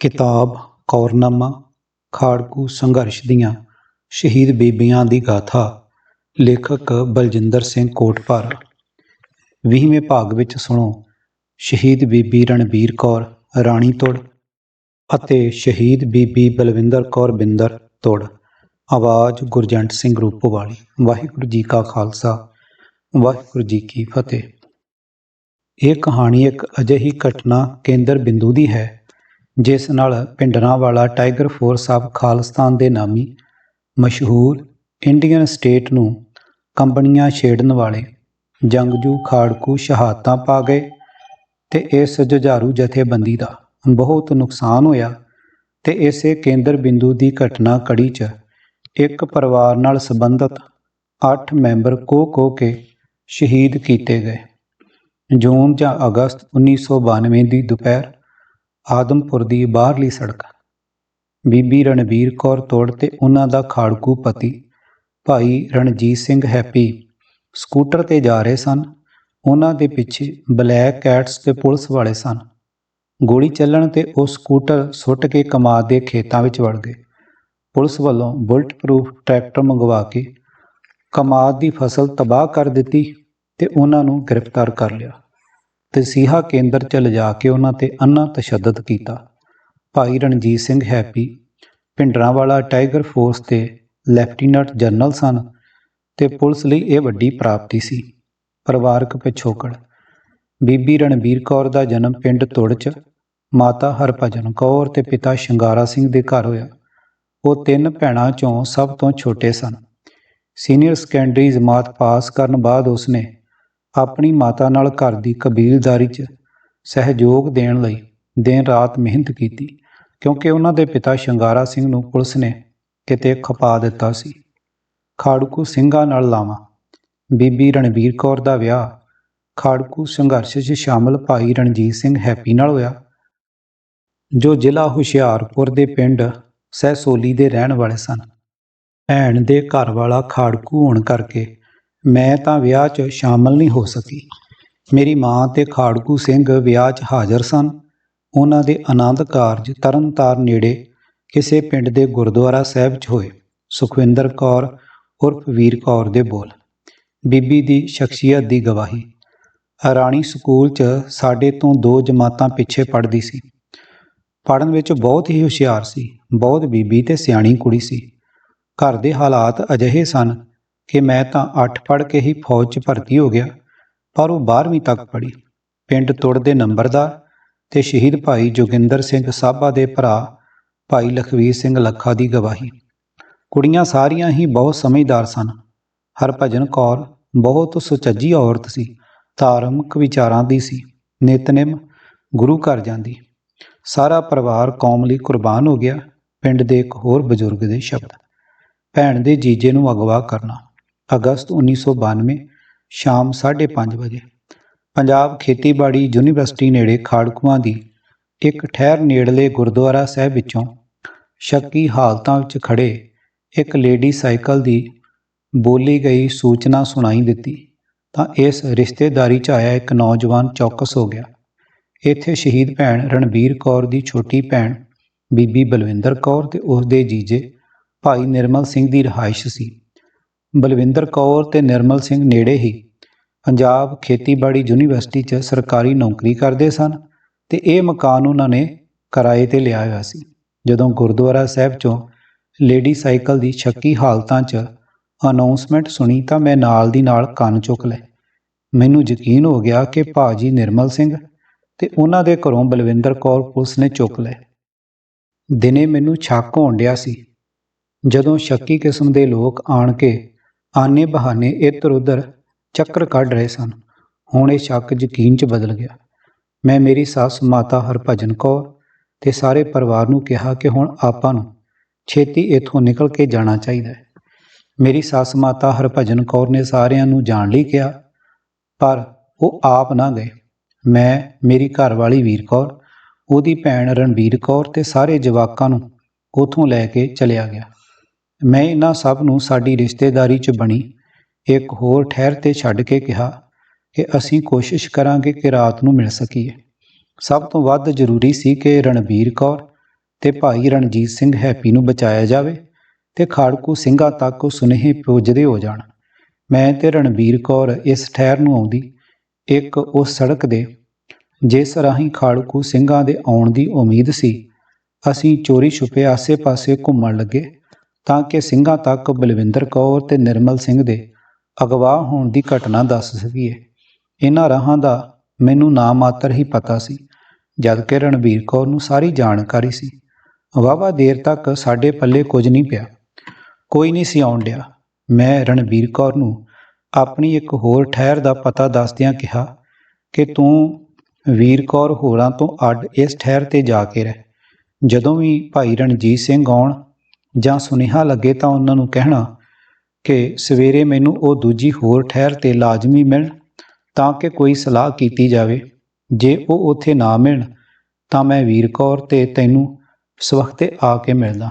ਕਿਤਾਬ, ਕੌਰਨਾਮਾ, ਖਾੜਕੂ ਸੰਘਰਸ਼ ਦੀਆਂ ਸ਼ਹੀਦ ਬੀਬੀਆਂ ਦੀ ਗਾਥਾ, ਲੇਖਕ ਬਲਜਿੰਦਰ ਸਿੰਘ ਕੋਟਪਾਰਾ ਵੀਹਵੇਂ ਭਾਗ ਵਿੱਚ ਸੁਣੋ। ਸ਼ਹੀਦ ਬੀਬੀ ਰਣਬੀਰ ਕੌਰ, ਰਾਣੀ ਤੁੜ ਅਤੇ ਸ਼ਹੀਦ ਬੀਬੀ ਬਲਵਿੰਦਰ ਕੌਰ ਬਿੰਦਰ ਤੁੜ। ਆਵਾਜ਼ ਗੁਰਜੰਟ ਸਿੰਘ ਰੂਪਵਾਲੀ ਵਾਹਿਗੁਰੂ ਜੀ ਕਾ ਖਾਲਸਾ। ਵਾਹਿਗੁਰੂ ਜੀ ਕੀ ਫਤਿਹ। ਇਹ ਕਹਾਣੀ ਇੱਕ ਅਜਿਹੀ ਘਟਨਾ ਕੇਂਦਰ ਬਿੰਦੂ ਦੀ ਹੈ ਜਿਸ ਨਾਲ ਪਿੰਡਰਾਂ ਵਾਲਾ ਟਾਈਗਰ ਫੋਰਸ ਆਫ ਖਾਲਿਸਤਾਨ ਦੇ ਨਾਮੀ ਮਸ਼ਹੂਰ ਇੰਡੀਅਨ ਸਟੇਟ ਨੂੰ ਕੰਪਨੀਆਂ ਛੇੜਨ ਵਾਲੇ ਜੰਗਜੂ ਖਾੜਕੂ ਸ਼ਹਾਦਤਾਂ ਪਾ ਗਏ ਤੇ ਇਸ ਜੁਝਾਰੂ ਜਥੇਬੰਦੀ ਦਾ ਬਹੁਤ ਨੁਕਸਾਨ ਹੋਇਆ ਤੇ ਇਸੇ ਕੇਂਦਰ ਬਿੰਦੂ ਦੀ ਘਟਨਾ ਕੜੀ 'ਚ ਇੱਕ ਪਰਿਵਾਰ ਨਾਲ ਸੰਬੰਧਿਤ 8 ਮੈਂਬਰ ਕੋ ਕੋ ਕੇ ਸ਼ਹੀਦ ਕੀਤੇ ਗਏ। ਜੂਨ ਜਾਂ ਅਗਸਤ 1992 ਦੀ ਦੁਪਹਿਰ ਆਦਮਪੁਰ ਦੀ ਬਾਹਰਲੀ ਸੜਕ। ਬੀਬੀ ਰਣਬੀਰ ਕੌਰ ਤੋੜ ਤੇ ਉਹਨਾਂ ਦਾ ਖਾੜਕੂ ਪਤੀ ਭਾਈ ਰਣਜੀਤ ਸਿੰਘ ਹੈਪੀ ਸਕੂਟਰ ਤੇ ਜਾ ਰਹੇ ਸਨ। ਉਹਨਾਂ ਦੇ ਪਿੱਛੇ ਬਲੈਕ ਕੈਟਸ ਤੇ ਪੁਲਿਸ ਵਾਲੇ ਸਨ। ਗੋਲੀ ਚੱਲਣ ਤੇ ਉਹ ਸਕੂਟਰ ਸੁੱਟ ਕੇ ਕਮਾਦ ਦੇ ਖੇਤਾਂ ਵਿੱਚ ਵੜ ਗਏ। ਪੁਲਿਸ ਵੱਲੋਂ ਬੁਲਟ ਪ੍ਰੂਫ ਟਰੈਕਟਰ ਮੰਗਵਾ ਕੇ ਕਮਾਦ ਦੀ ਫਸਲ ਤਬਾਹ ਕਰ ਦਿੱਤੀ ਤੇ ਉਹਨਾਂ ਨੂੰ ਗ੍ਰਿਫਤਾਰ ਕਰ ਲਿਆ। ਤਸੀਹਾ ਕੇਂਦਰ ਚ ਲਿਜਾ ਕੇ ਉਹਨਾਂ ਤੇ ਅੰਨਾ ਤਸ਼ੱਦਦ ਕੀਤਾ। ਭਾਈ ਰਣਜੀਤ ਸਿੰਘ ਹੈਪੀ, ਭਿੰਡਰਾਂ ਵਾਲਾ ਟਾਈਗਰ ਫੋਰਸ ਤੇ ਲੈਫਟੀਨੈਂਟ ਜਨਰਲ ਸਨ ਤੇ ਪੁਲਿਸ ਲਈ ਇਹ ਵੱਡੀ ਪ੍ਰਾਪਤੀ ਸੀ। ਪਰਿਵਾਰਕ ਪਿਛੋਕੜ। ਬੀਬੀ ਰਣਬੀਰ ਕੌਰ ਦਾ ਜਨਮ ਪਿੰਡ ਤੁੜ ਚ, ਮਾਤਾ ਹਰਭਜਨ ਕੌਰ ਤੇ ਪਿਤਾ ਸ਼ਿੰਗਾਰਾ ਸਿੰਘ ਦੇ ਘਰ ਹੋਇਆ। ਉਹ ਤਿੰਨ ਭੈਣਾਂ ਚੋਂ ਸਭ ਤੋਂ ਛੋਟੇ ਸਨ। ਸੀਨੀਅਰ ਸੈਕੰਡਰੀ ਜਮਾਤ ਪਾਸ ਕਰਨ ਬਾਅਦ ਉਸਨੇ ਆਪਣੀ ਮਾਤਾ ਨਾਲ ਘਰ ਦੀ ਕਬੀਲਦਾਰੀ 'ਚ ਸਹਿਯੋਗ ਦੇਣ ਲਈ ਦਿਨ ਰਾਤ ਮਿਹਨਤ ਕੀਤੀ, ਕਿਉਂਕਿ ਉਹਨਾਂ ਦੇ ਪਿਤਾ ਸ਼ਿੰਗਾਰਾ ਸਿੰਘ ਨੂੰ ਪੁਲਿਸ ਨੇ ਕਿਤੇ ਖਪਾ ਦਿੱਤਾ ਸੀ। ਖਾੜਕੂ ਸਿੰਘਾਂ ਨਾਲ ਲਾਵਾਂ। ਬੀਬੀ ਰਣਬੀਰ ਕੌਰ ਦਾ ਵਿਆਹ। ਖਾੜਕੂ ਸੰਘਰਸ਼ 'ਚ ਸ਼ਾਮਲ ਭਾਈ ਰਣਜੀਤ ਸਿੰਘ ਹੈਪੀ ਨਾਲ ਹੋਇਆ। ਜੋ ਜ਼ਿਲ੍ਹਾ ਹੁਸ਼ਿਆਰਪੁਰ ਦੇ ਪਿੰਡ ਸਹਿਸੋਲੀ ਦੇ ਰਹਿਣ ਵਾਲੇ ਸਨ। ਭੈਣ ਦੇ ਘਰ ਵਾਲਾ ਖਾੜਕੂ ਹੋਣ ਕਰਕੇ ਮੈਂ ਤਾਂ ਵਿਆਹ 'ਚ ਸ਼ਾਮਲ ਨਹੀਂ ਹੋ ਸਕੀ। ਮੇਰੀ ਮਾਂ ਤੇ ਖਾੜਕੂ ਸਿੰਘ ਵਿਆਹ 'ਚ ਹਾਜ਼ਰ ਸਨ। ਉਹਨਾਂ ਦੇ ਆਨੰਦ ਕਾਰਜ ਤਰਨਤਾਰ ਨੇੜੇ ਕਿਸੇ ਪਿੰਡ ਦੇ ਗੁਰਦੁਆਰਾ ਸਾਹਿਬ 'ਚ ਹੋਏ। ਸੁਖਵਿੰਦਰ ਕੌਰ ਉਰਫ ਵੀਰ ਕੌਰ ਦੇ ਬੋਲ। ਬੀਬੀ ਦੀ ਸ਼ਖਸੀਅਤ ਦੀ ਗਵਾਹੀ। ਰਾਣੀ ਸਕੂਲ 'ਚ ਸਾਡੇ ਤੋਂ ਦੋ ਜਮਾਤਾਂ ਪਿੱਛੇ ਪੜ੍ਹਦੀ ਸੀ। ਪੜ੍ਹਨ ਵਿੱਚ ਬਹੁਤ ਹੀ ਹੁਸ਼ਿਆਰ ਸੀ। ਬਹੁਤ ਬੀਬੀ ਤੇ ਸਿਆਣੀ ਕੁੜੀ ਸੀ। ਘਰ ਦੇ ਹਾਲਾਤ ਅਜਿਹੇ ਸਨ ਕਿ ਮੈਂ ਤਾਂ 8 ਪੜ੍ਹ ਕੇ ਹੀ ਫੌਜ 'ਚ ਭਰਤੀ ਹੋ ਗਿਆ, ਪਰ ਉਹ 12ਵੀਂ ਤੱਕ ਪੜ੍ਹੀ। ਪਿੰਡ ਤੁੜ ਦੇ ਨੰਬਰਦਾਰ ਤੇ ਸ਼ਹੀਦ ਭਾਈ ਜੋਗਿੰਦਰ ਸਿੰਘ ਸਾਬਾ ਦੇ ਭਰਾ ਭਾਈ ਲਖਵੀਰ ਸਿੰਘ ਲੱਖਾ ਦੀ ਗਵਾਹੀ। ਕੁੜੀਆਂ ਸਾਰੀਆਂ ਹੀ ਬਹੁਤ ਸਮਝਦਾਰ ਸਨ। ਹਰਭਜਨ ਕੌਰ ਬਹੁਤ ਸੁਚੱਜੀ ਔਰਤ ਸੀ, ਧਾਰਮਿਕ ਵਿਚਾਰਾਂ ਦੀ ਸੀ, ਨਿਤਨੇਮ ਗੁਰੂ ਘਰ ਜਾਂਦੀ। ਸਾਰਾ ਪਰਿਵਾਰ ਕੌਮ ਲਈ ਕੁਰਬਾਨ ਹੋ ਗਿਆ, ਪਿੰਡ ਦੇ ਇੱਕ ਹੋਰ ਬਜ਼ੁਰਗ ਦੇ ਸ਼ਬਦ। ਭੈਣ ਦੇ ਜੀਜੇ ਨੂੰ ਅਗਵਾ ਕਰਨਾ। ਅਗਸਤ 1992 ਸ਼ਾਮ 5:30 ਵਜੇ ਪੰਜਾਬ ਖੇਤੀਬਾੜੀ ਯੂਨੀਵਰਸਿਟੀ ਨੇੜੇ ਖਾੜਕੂਆਂ ਦੀ ਇੱਕ ਠਹਿਰ ਨੇੜਲੇ ਗੁਰਦੁਆਰਾ ਸਾਹਿਬ ਵਿੱਚੋਂ ਸ਼ੱਕੀ ਹਾਲਤਾਂ ਵਿੱਚ ਖੜੇ ਇੱਕ ਲੇਡੀ ਸਾਈਕਲ ਦੀ ਬੋਲੀ ਗਈ ਸੂਚਨਾ ਸੁਣਾਈ ਦਿੱਤੀ, ਤਾਂ ਇਸ ਰਿਸ਼ਤੇਦਾਰੀ 'ਚ ਆਇਆ ਇੱਕ ਨੌਜਵਾਨ ਚੌਕਸ ਹੋ ਗਿਆ। ਇੱਥੇ ਸ਼ਹੀਦ ਭੈਣ ਰਣਬੀਰ ਕੌਰ ਦੀ ਛੋਟੀ ਭੈਣ ਬੀਬੀ ਬਲਵਿੰਦਰ ਕੌਰ ਤੇ ਉਸ ਦੇ ਜੀਜੇ ਭਾਈ ਨਿਰਮਲ ਸਿੰਘ ਦੀ ਰਿਹਾਇਸ਼ ਸੀ। ਬਲਵਿੰਦਰ ਕੌਰ ਤੇ ਨਿਰਮਲ ਸਿੰਘ ਨੇੜੇ ਹੀ ਪੰਜਾਬ ਖੇਤੀਬਾੜੀ ਯੂਨੀਵਰਸਿਟੀ 'ਚ ਸਰਕਾਰੀ ਨੌਕਰੀ ਕਰਦੇ ਸਨ ਤੇ ਇਹ ਮਕਾਨ ਉਹਨਾਂ ਨੇ ਕਿਰਾਏ ਤੇ ਲਿਆ ਹੋਇਆ ਸੀ। ਜਦੋਂ ਗੁਰਦੁਆਰਾ ਸਾਹਿਬ 'ਚੋਂ ਲੇਡੀ ਸਾਈਕਲ ਦੀ ਸ਼ੱਕੀ ਹਾਲਤਾਂ 'ਚ ਅਨਾਉਂਸਮੈਂਟ ਸੁਣੀ ਤਾਂ ਮੈਂ ਨਾਲ ਦੀ ਨਾਲ ਕੰਨ ਚੁੱਕ ਲਏ। ਮੈਨੂੰ ਯਕੀਨ ਹੋ ਗਿਆ ਕਿ ਭਾਜੀ ਨਿਰਮਲ ਸਿੰਘ ਤੇ ਉਹਨਾਂ ਦੇ ਘਰੋਂ ਬਲਵਿੰਦਰ ਕੌਰ ਪੁਲਿਸ ਨੇ ਚੁੱਕ ਲਏ। ਦਿਨੇ ਮੈਨੂੰ ਛੱਕ ਹੋਣ ਡਿਆ ਸੀ। ਜਦੋਂ ਸ਼ੱਕੀ ਕਿਸਮ ਦੇ ਲੋਕ ਆਣ ਕੇ ਆਨੇ ਬਹਾਨੇ ਇੱਧਰ ਉੱਧਰ ਚੱਕਰ ਕੱਢ ਰਹੇ ਸਨ। ਹੁਣ ਇਹ ਸ਼ੱਕ ਯਕੀਨ 'ਚ ਬਦਲ ਗਿਆ। ਮੈਂ ਮੇਰੀ ਸੱਸ ਮਾਤਾ ਹਰਭਜਨ ਕੌਰ ਤੇ ਸਾਰੇ ਪਰਿਵਾਰ ਨੂੰ ਕਿਹਾ ਕਿ ਹੁਣ ਆਪਾਂ ਨੂੰ ਛੇਤੀ ਇੱਥੋਂ ਨਿਕਲ ਕੇ ਜਾਣਾ ਚਾਹੀਦਾ ਹੈ। ਮੇਰੀ ਸੱਸ ਮਾਤਾ ਹਰਭਜਨ ਕੌਰ ਨੇ ਸਾਰਿਆਂ ਨੂੰ ਜਾਣ ਲਈ ਕਿਹਾ, ਪਰ ਉਹ ਆਪ ਨਾ ਗਏ। ਮੈਂ, ਮੇਰੀ ਘਰਵਾਲੀ ਵੀਰ ਕੌਰ, ਉਹਦੀ ਭੈਣ ਰਣਬੀਰ ਕੌਰ ਤੇ ਸਾਰੇ ਜਵਾਕਾਂ ਨੂੰ ਉਥੋਂ ਲੈ ਕੇ ਚਲਿਆ ਗਿਆ। ਮੈਂ ਇਹਨਾਂ ਸਭ ਨੂੰ ਸਾਡੀ ਰਿਸ਼ਤੇਦਾਰੀ 'ਚ ਬਣੀ, ਇੱਕ ਹੋਰ ਠਹਿਰ ਤੇ ਛੱਡ ਕੇ ਕਿਹਾ, ਕਿ ਅਸੀਂ ਕੋਸ਼ਿਸ਼ ਕਰਾਂਗੇ ਕਿ ਰਾਤ ਨੂੰ ਮਿਲ ਸਕੀਏ। ਸਭ ਤੋਂ ਵੱਧ ਜ਼ਰੂਰੀ ਸੀ ਕਿ ਰਣਬੀਰ ਕੌਰ ਤੇ ਭਾਈ ਰਣਜੀਤ ਸਿੰਘ ਹੈਪੀ ਨੂੰ ਬਚਾਇਆ ਜਾਵੇ ਤੇ ਖਾੜਕੂ ਸਿੰਘਾਂ ਤੱਕ ਸੁਨੇਹੇ ਪੁੱਜਦੇ ਹੋ ਜਾਣ। ਮੈਂ ਤੇ ਰਣਬੀਰ ਕੌਰ ਇਸ ਠਹਿਰ ਨੂੰ ਆਉਂਦੀ, ਇੱਕ ਉਸ ਸੜਕ ਦੇ, ਜਿਸ ਰਾਹੀਂ ਖਾੜਕੂ ਸਿੰਘਾਂ ਦੇ ਆਉਣ ਦੀ ਉਮੀਦ ਸੀ। ਅਸੀਂ ਚੋਰੀ ਛੁਪੇ ਆਸੇ-ਪਾਸੇ ਘੁੰਮਣ ਲੱਗੇ ਤਾਂ ਕਿ ਸਿੰਘਾਂ ਤੱਕ ਬਲਵਿੰਦਰ ਕੌਰ ਤੇ ਨਿਰਮਲ ਸਿੰਘ ਦੇ ਅਗਵਾ ਹੋਣ ਦੀ ਘਟਨਾ ਦੱਸ ਸਕੀਏ। ਇਹਨਾਂ ਰਾਹਾਂ ਦਾ ਮੈਨੂੰ ਨਾ ਮਾਤਰ ਹੀ ਪਤਾ ਸੀ ਜਦ ਕਿ ਰਣਬੀਰ ਕੌਰ ਨੂੰ ਸਾਰੀ ਜਾਣਕਾਰੀ ਸੀ। ਵਾਹਵਾ ਦੇਰ ਤੱਕ ਸਾਡੇ ਪੱਲੇ ਕੁਝ ਨਹੀਂ ਪਿਆ। ਕੋਈ ਨਹੀਂ ਸੀ ਆਉਣ ਡਿਆ। ਮੈਂ ਰਣਬੀਰ ਕੌਰ ਨੂੰ ਆਪਣੀ ਇੱਕ ਹੋਰ ਠਹਿਰ ਦਾ ਪਤਾ ਦੱਸਦਿਆਂ ਕਿਹਾ ਕਿ ਤੂੰ ਵੀਰ ਕੌਰ ਹੋਰਾਂ ਤੋਂ ਅੱਡ ਇਸ ਠਹਿਰ ਤੇ ਜਾ ਕੇ ਰਹਿ। ਜਦੋਂ ਵੀ ਭਾਈ ਰਣਜੀਤ ਸਿੰਘ ਆਉਣ ਜਾਂ ਸੁਨੇਹਾ ਲੱਗੇ ਤਾਂ ਉਹਨਾਂ ਨੂੰ ਕਹਿਣਾ ਕਿ ਸਵੇਰੇ ਮੈਨੂੰ ਉਹ ਦੂਜੀ ਹੋਰ ਠਹਿਰ ਤੇ ਲਾਜ਼ਮੀ ਮਿਲਣ ਤਾਂ ਕਿ ਕੋਈ ਸਲਾਹ ਕੀਤੀ ਜਾਵੇ। ਜੇ ਉਹ ਉੱਥੇ ਨਾ ਮਿਲਣ, ਤਾਂ ਮੈਂ ਵੀਰ ਕੌਰ ਤੇ ਤੈਨੂੰ ਸਵਖਤੇ ਆ ਕੇ ਮਿਲਦਾ।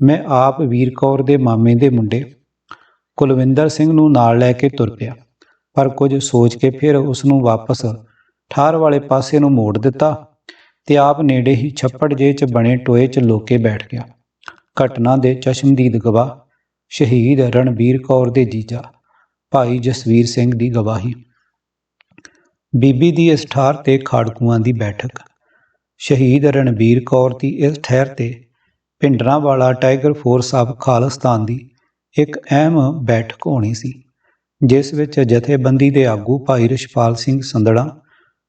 ਮੈਂ ਆਪ ਵੀਰ ਕੌਰ ਦੇ ਮਾਮੇ ਦੇ ਮੁੰਡੇ ਕੁਲਵਿੰਦਰ ਸਿੰਘ ਨੂੰ ਨਾਲ ਲੈ ਕੇ ਤੁਰ ਪਿਆ, ਪਰ ਕੁਝ ਸੋਚ ਕੇ ਫਿਰ ਉਸ ਨੂੰ ਵਾਪਸ ਠਾਰ ਵਾਲੇ ਪਾਸੇ ਨੂੰ ਮੋੜ ਦਿੱਤਾ ਤੇ ਆਪ ਨੇੜੇ ਹੀ ਛੱਪੜ ਜੇ ਚ ਬਣੇ ਟੋਏ ਚ ਲੋਕੇ ਬੈਠ ਗਿਆ। ਘਟਨਾ ਦੇ ਚਸ਼ਮਦੀਦ ਗਵਾਹ, ਸ਼ਹੀਦ ਰਣਬੀਰ ਕੌਰ ਦੇ ਜੀਜਾ, ਭਾਈ ਜਸਵੀਰ ਸਿੰਘ ਦੀ ਗਵਾਹੀ। ਬੀਬੀ ਦੀ ਇਸ ਠਾਰ ਤੇ ਖਾੜਕੂਆਂ ਦੀ ਬੈਠਕ। ਸ਼ਹੀਦ ਰਣਬੀਰ ਕੌਰ ਦੀ ਇਸ ਠਹਿਰ ਤੇ ਪਿੰਡਰਾਂ ਵਾਲਾ ਟਾਈਗਰ ਫੋਰਸ ਆਫ ਖਾਲਿਸਤਾਨ ਦੀ ਇੱਕ ਅਹਿਮ ਬੈਠਕ ਹੋਣੀ ਸੀ, ਜਿਸ ਵਿੱਚ ਜਥੇਬੰਦੀ ਦੇ ਆਗੂ ਭਾਈ Rishpal Singh Sandhra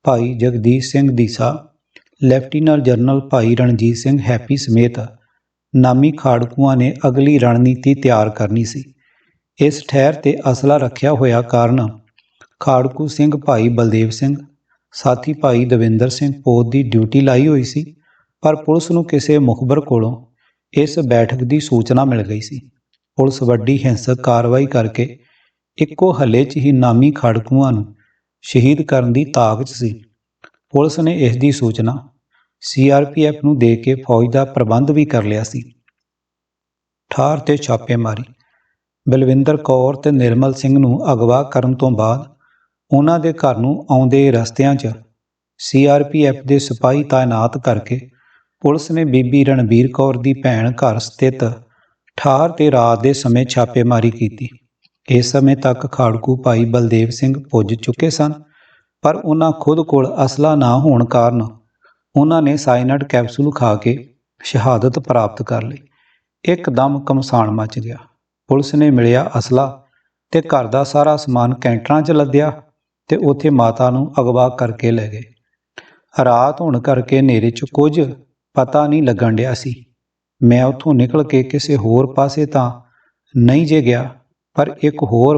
Bhai Jagdish Singh Deesa, lieutenant general Bhai Ranjit Singh happy ਸਮੇਤ ਨਾਮੀ ਖਾੜਕੂਆਂ ਨੇ ਅਗਲੀ ਰਣਨੀਤੀ ਤਿਆਰ ਕਰਨੀ ਸੀ। ਇਸ ਠਹਿਰ ਤੇ ਅਸਲਾ ਰੱਖਿਆ ਹੋਇਆ ਕਾਰਨ ਖਾੜਕੂ ਸਿੰਘ ਭਾਈ ਬਲਦੇਵ ਸਿੰਘ, ਸਾਥੀ ਭਾਈ ਦਵਿੰਦਰ ਸਿੰਘ ਪੋਤ ਦੀ ਡਿਊਟੀ ਲਾਈ ਹੋਈ ਸੀ, ਪਰ ਪੁਲਿਸ ਨੂੰ ਕਿਸੇ ਮੁਖਬਰ ਕੋਲੋਂ ਇਸ ਬੈਠਕ ਦੀ ਸੂਚਨਾ ਮਿਲ ਗਈ ਸੀ। ਪੁਲਿਸ ਵੱਡੀ ਹਿੰਸਕ ਕਾਰਵਾਈ ਕਰਕੇ ਇੱਕੋ ਹੱਲੇ 'ਚ ਹੀ ਨਾਮੀ ਖਾੜਕੂਆਂ ਨੂੰ ਸ਼ਹੀਦ ਕਰਨ ਦੀ ਤਾਕਤ ਸੀ। ਪੁਲਿਸ ਨੇ ਇਸ ਦੀ ਸੂਚਨਾ ਸੀਆਰਪੀਐਫ ਨੂੰ ਦੇ ਕੇ ਫੌਜ ਦਾ ਪ੍ਰਬੰਧ ਵੀ ਕਰ ਲਿਆ ਸੀ। ਠਾਰ ਤੇ ਛਾਪੇਮਾਰੀ ਬਲਵਿੰਦਰ ਕੌਰ ਤੇ ਨਿਰਮਲ ਸਿੰਘ ਨੂੰ ਅਗਵਾ ਕਰਨ ਤੋਂ ਬਾਅਦ ਉਹਨਾਂ ਦੇ ਘਰ ਨੂੰ ਆਉਂਦੇ ਰਸਤਿਆਂ 'ਚ ਸੀਆਰਪੀਐਫ ਦੇ ਸਿਪਾਹੀ ਤਾਇਨਾਤ ਕਰਕੇ ਪੁਲਿਸ ਨੇ ਬੀਬੀ ਰਣਬੀਰ ਕੌਰ ਦੀ ਭੈਣ ਘਰ ਸਥਿਤ ਠਾਰ ਤੇ ਰਾਤ ਦੇ ਸਮੇਂ ਛਾਪੇਮਾਰੀ ਕੀਤੀ। ਇਸ ਸਮੇਂ ਤੱਕ ਖਾੜਕੂ ਭਾਈ ਬਲਦੇਵ ਸਿੰਘ ਪੁੱਜ ਚੁੱਕੇ ਸਨ, ਪਰ ਉਹਨਾਂ ਖੁਦ ਕੋਲ ਅਸਲਾ ਨਾ ਹੋਣ ਕਾਰਨ ਉਹਨਾਂ ਨੇ ਸਾਇਨਾਈਡ ਕੈਪਸੂਲ ਖਾ ਕੇ ਸ਼ਹਾਦਤ ਪ੍ਰਾਪਤ ਕਰ ਲਈ। ਇੱਕਦਮ ਕਮਸਾਨ ਮਚ ਗਿਆ। ਪੁਲਿਸ ਨੇ ਮਿਲਿਆ ਅਸਲਾ ਤੇ ਘਰ ਦਾ ਸਾਰਾ ਸਮਾਨ ਕੈਂਟਰਾਂ 'ਚ ਲੱਦਿਆ ਤੇ ਉੱਥੇ ਮਾਤਾ ਨੂੰ ਅਗਵਾ ਕਰਕੇ ਲੈ ਗਏ। ਰਾਤ ਹੋਣ ਕਰਕੇ ਹਨੇਰੇ 'ਚ ਕੁਝ ਪਤਾ ਨਹੀਂ ਲੱਗਣ ਡਿਆ ਸੀ। ਮੈਂ ਉੱਥੋਂ ਨਿਕਲ ਕੇ ਕਿਸੇ ਹੋਰ ਪਾਸੇ ਤਾਂ ਨਹੀਂ ਜੇ ਗਿਆ, ਪਰ ਇੱਕ ਹੋਰ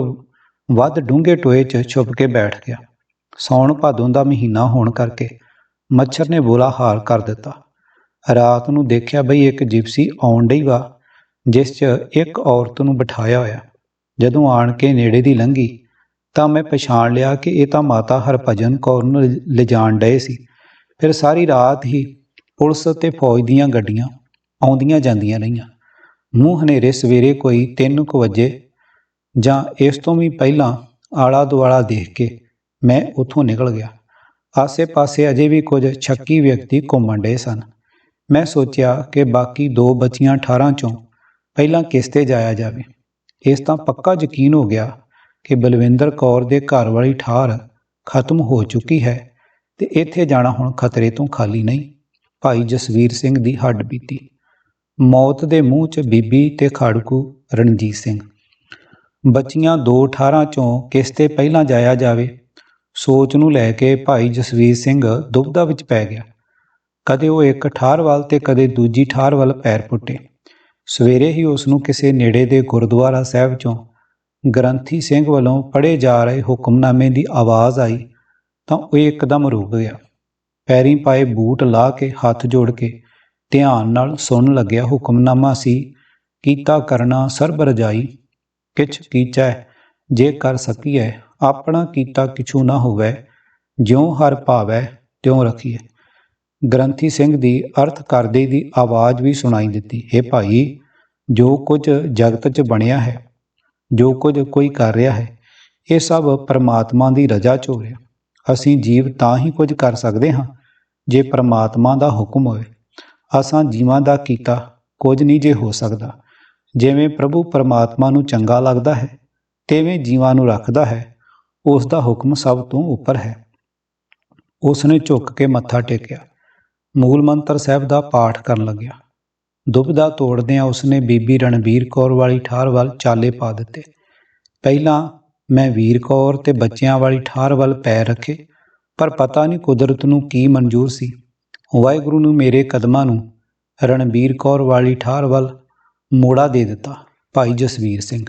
ਵੱਧ ਡੂੰਘੇ ਟੋਏ 'ਚ ਛੁਪ ਕੇ ਬੈਠ ਗਿਆ। ਸੌਣ ਭਾਦੋਂ ਦਾ ਮਹੀਨਾ ਹੋਣ ਕਰਕੇ ਮੱਛਰ ਨੇ ਬੁਰਾ ਹਾਲ ਕਰ ਦਿੱਤਾ। ਰਾਤ ਨੂੰ ਦੇਖਿਆ ਬਈ ਇੱਕ ਜਿਪਸੀ ਆਉਣ ਡਈ ਵਾ, ਜਿਸ 'ਚ ਇੱਕ ਔਰਤ ਨੂੰ ਬਿਠਾਇਆ ਹੋਇਆ। ਜਦੋਂ ਆਣ ਕੇ ਨੇੜੇ ਦੀ ਲੰਘੀ, ਤਾਂ ਮੈਂ ਪਛਾਣ ਲਿਆ ਕਿ ਇਹ ਤਾਂ ਮਾਤਾ ਹਰਭਜਨ ਕੌਰ ਨੂੰ ਲਿਜਾਣ ਡਏ ਸੀ। ਫਿਰ ਸਾਰੀ ਰਾਤ ਹੀ ਪੁਲਿਸ ਅਤੇ ਫੌਜ ਦੀਆਂ ਗੱਡੀਆਂ ਆਉਂਦੀਆਂ ਜਾਂਦੀਆਂ ਰਹੀਆਂ। ਮੂੰਹ ਹਨੇਰੇ ਸਵੇਰੇ ਕੋਈ 3 ਕੁ ਵਜੇ ਜਾਂ ਇਸ ਤੋਂ ਵੀ ਪਹਿਲਾਂ ਆਲਾ ਦੁਆਲਾ ਦੇਖ ਕੇ ਮੈਂ ਉੱਥੋਂ ਨਿਕਲ ਗਿਆ। ਆਸੇ-ਪਾਸੇ ਅਜੇ ਵੀ ਕੁਝ ਛੱਕੀ ਵਿਅਕਤੀ ਘੁੰਮਣ ਡਏ ਸਨ। ਮੈਂ ਸੋਚਿਆ ਕਿ ਬਾਕੀ ਦੋ ਬੱਚੀਆਂ 18 ਚੋਂ ਪਹਿਲਾਂ ਕਿਸ ਤੇ ਜਾਇਆ ਜਾਵੇ। ਇਸ ਤਾਂ ਪੱਕਾ ਯਕੀਨ ਹੋ ਗਿਆ ਕਿ ਬਲਵਿੰਦਰ ਕੌਰ ਦੇ ਘਰ ਵਾਲੀ ਠਾਰ ਖਤਮ ਹੋ ਚੁੱਕੀ ਹੈ ਤੇ ਇੱਥੇ ਜਾਣਾ ਹੁਣ ਖਤਰੇ ਤੋਂ ਖਾਲੀ ਨਹੀਂ। ਭਾਈ ਜਸਵੀਰ ਸਿੰਘ ਦੀ ਹੱਡ ਬੀਤੀ। ਮੌਤ ਦੇ ਮੂੰਹ 'ਚ ਬੀਬੀ ਤੇ ਖਾੜਕੂ ਰਣਜੀਤ ਸਿੰਘ। ਬੱਚੀਆਂ 218 ਚੋਂ ਕਿਸ ਤੇ ਪਹਿਲਾਂ ਜਾਇਆ ਜਾਵੇ ਸੋਚ ਨੂੰ ਲੈ ਕੇ ਭਾਈ ਜਸਵੀਰ ਸਿੰਘ ਦੁਬਦਾ ਵਿੱਚ ਪੈ ਗਿਆ। ਕਦੇ ਉਹ ਇੱਕ ਠਾਰ ਵੱਲ ਤੇ ਕਦੇ ਦੂਜੀ ਠਾਰ ਵੱਲ ਪੈਰ ਪੁੱਟੇ। ਸਵੇਰੇ ਹੀ ਉਸ ਨੂੰ ਕਿਸੇ ਨੇੜੇ ਦੇ ਗੁਰਦੁਆਰਾ ਸਾਹਿਬ ਚੋਂ ਗ੍ਰੰਥੀ ਸਿੰਘ ਵੱਲੋਂ ਪੜ੍ਹੇ ਜਾ ਰਹੇ ਹੁਕਮਨਾਮੇ ਦੀ ਆਵਾਜ਼ ਆਈ ਤਾਂ ਉਹ ਇੱਕਦਮ ਰੁਕ ਗਿਆ। ਪੈਰੀਂ ਪਾਏ ਬੂਟ ਲਾ ਕੇ ਹੱਥ ਜੋੜ ਕੇ ਧਿਆਨ ਨਾਲ ਸੁਣਨ ਲੱਗਿਆ, ਹੁਕਮਨਾਮਾ ਸੀ, ਕੀਤਾ ਕਰਨਾ ਸਰਬ ਰਜਾਈ, ਕਿਛ ਕੀਚੈ, ਜੇ ਕਰ ਸਕੀਐ ਆਪਣਾ ਕੀਤਾ ਕਿਛੂ ਨਾ ਹੋਵੇ, ਜਿਉ ਹਰ ਭਾਵੈ ਤਿਉ ਰਖੀਐ। ਗ੍ਰੰਥੀ ਸਿੰਘ ਦੀ ਅਰਥ ਕਰਦੇ ਦੀ ਆਵਾਜ਼ ਵੀ ਸੁਣਾਈ ਦਿੱਤੀ हे ਭਾਈ, ਜੋ ਕੁਝ ਜਗਤ 'ਚ ਬਣਿਆ ਹੈ, ਜੋ ਕੁਝ ਕੋਈ ਕਰ ਰਿਹਾ ਹੈ, ਇਹ ਸਭ ਪਰਮਾਤਮਾ ਦੀ ਰਜ਼ਾ 'ਚ ਹੋ ਰਿਹਾ। ਅਸੀਂ ਜੀਵ ਤਾਂ ਹੀ ਕੁਝ ਕਰ ਸਕਦੇ ਹਾਂ, ਜੇ ਪਰਮਾਤਮਾ ਦਾ ਹੁਕਮ ਹੋਵੇ। ਅਸਾਂ ਜੀਵਾਂ ਦਾ ਕੀਤਾ ਕੁਝ ਨਹੀਂ ਜੇ ਹੋ ਸਕਦਾ। ਜਿਵੇਂ ਪ੍ਰਭੂ ਪਰਮਾਤਮਾ ਨੂੰ ਚੰਗਾ ਲੱਗਦਾ ਹੈ, ਤਿਵੇਂ ਜੀਵਾਂ ਨੂੰ ਰੱਖਦਾ ਹੈ। ਉਸ ਦਾ ਹੁਕਮ ਸਭ ਤੋਂ ਉੱਪਰ ਹੈ। ਉਸ ਨੇ ਝੁੱਕ ਕੇ ਮੱਥਾ ਟੇਕਿਆ। ਮੂਲ ਮੰਤਰ ਸਾਹਿਬ ਦਾ ਪਾਠ ਕਰਨ ਲੱਗਿਆ। ਦੁਬਦਾ ਤੋੜਦਿਆਂ ਉਸਨੇ ਬੀਬੀ ਰਣਬੀਰ ਕੌਰ ਵਾਲੀ ਠਾਰ ਵੱਲ ਚਾਲੇ ਪਾ ਦਿੱਤੇ। ਪਹਿਲਾਂ ਮੈਂ ਵੀਰ ਕੌਰ ਤੇ ਬੱਚਿਆਂ ਵਾਲੀ ਠਾਰ ਵੱਲ ਪੈਰ ਰੱਖੇ, ਪਰ ਪਤਾ ਨਹੀਂ ਕੁਦਰਤ ਨੂੰ ਕੀ ਮਨਜ਼ੂਰ ਸੀ। ਵਾਹਿਗੁਰੂ ਨੂੰ ਮੇਰੇ ਕਦਮਾਂ ਨੂੰ ਰਣਬੀਰ ਕੌਰ ਵਾਲੀ ਠਾਰ ਵੱਲ ਮੋੜਾ ਦੇ ਦਿੱਤਾ, ਭਾਈ ਜਸਵੀਰ ਸਿੰਘ।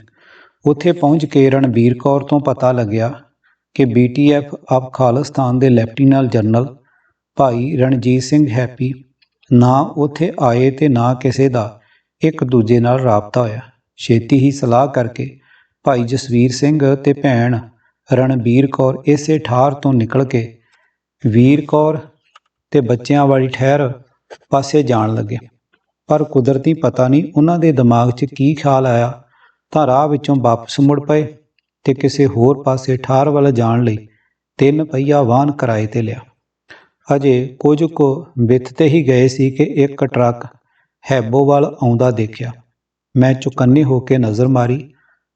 ਉੱਥੇ ਪਹੁੰਚ ਕੇ ਰਣਬੀਰ ਕੌਰ ਤੋਂ ਪਤਾ ਲੱਗਿਆ ਕਿ ਬੀਟੀਐਫ ਆਪ ਖਾਲਿਸਤਾਨ ਦੇ lieutenant general Bhai Ranjit Singh happy ਨਾ ਉੱਥੇ ਆਏ ਤੇ ਨਾ ਕਿਸੇ ਦਾ ਇੱਕ ਦੂਜੇ ਨਾਲ ਰਾਬਤਾ ਹੋਇਆ। ਛੇਤੀ ਹੀ ਸਲਾਹ ਕਰਕੇ ਭਾਈ ਜਸਵੀਰ ਸਿੰਘ ਤੇ ਭੈਣ ਰਣਬੀਰ ਕੌਰ ਇਸੇ ਠਾਰ ਤੋਂ ਨਿਕਲ ਕੇ ਵੀਰ ਕੌਰ ਤੇ ਬੱਚਿਆਂ ਵਾਲੀ ਠਹਿਰ ਪਾਸੇ ਜਾਣ ਲੱਗੇ। ਪਰ ਕੁਦਰਤੀ ਪਤਾ ਨਹੀਂ ਉਹਨਾਂ ਦੇ ਦਿਮਾਗ 'ਚ ਕੀ ਖਿਆਲ ਆਇਆ ਤਾਂ ਰਾਹ ਵਿੱਚੋਂ ਵਾਪਸ ਮੁੜ ਪਏ। ਤੇ ਕਿਸੇ ਹੋਰ ਪਾਸੇ ਠਾਰ ਵੱਲ ਜਾਣ ਲਈ ਤਿੰਨ ਪਹੀਆ ਵਾਹਨ ਕਿਰਾਏ ਤੇ ਲਿਆ। ਅਜੇ ਕੁਝ ਕੁ ਵਿੱਥ ਤੇ ਹੀ ਗਏ ਸੀ ਕਿ ਇੱਕ ਟਰੱਕ ਹੈਬੋ ਵੱਲ ਆਉਂਦਾ ਦੇਖਿਆ। ਮੈਂ ਚੁਕੰਨੇ ਹੋ ਕੇ ਨਜ਼ਰ ਮਾਰੀ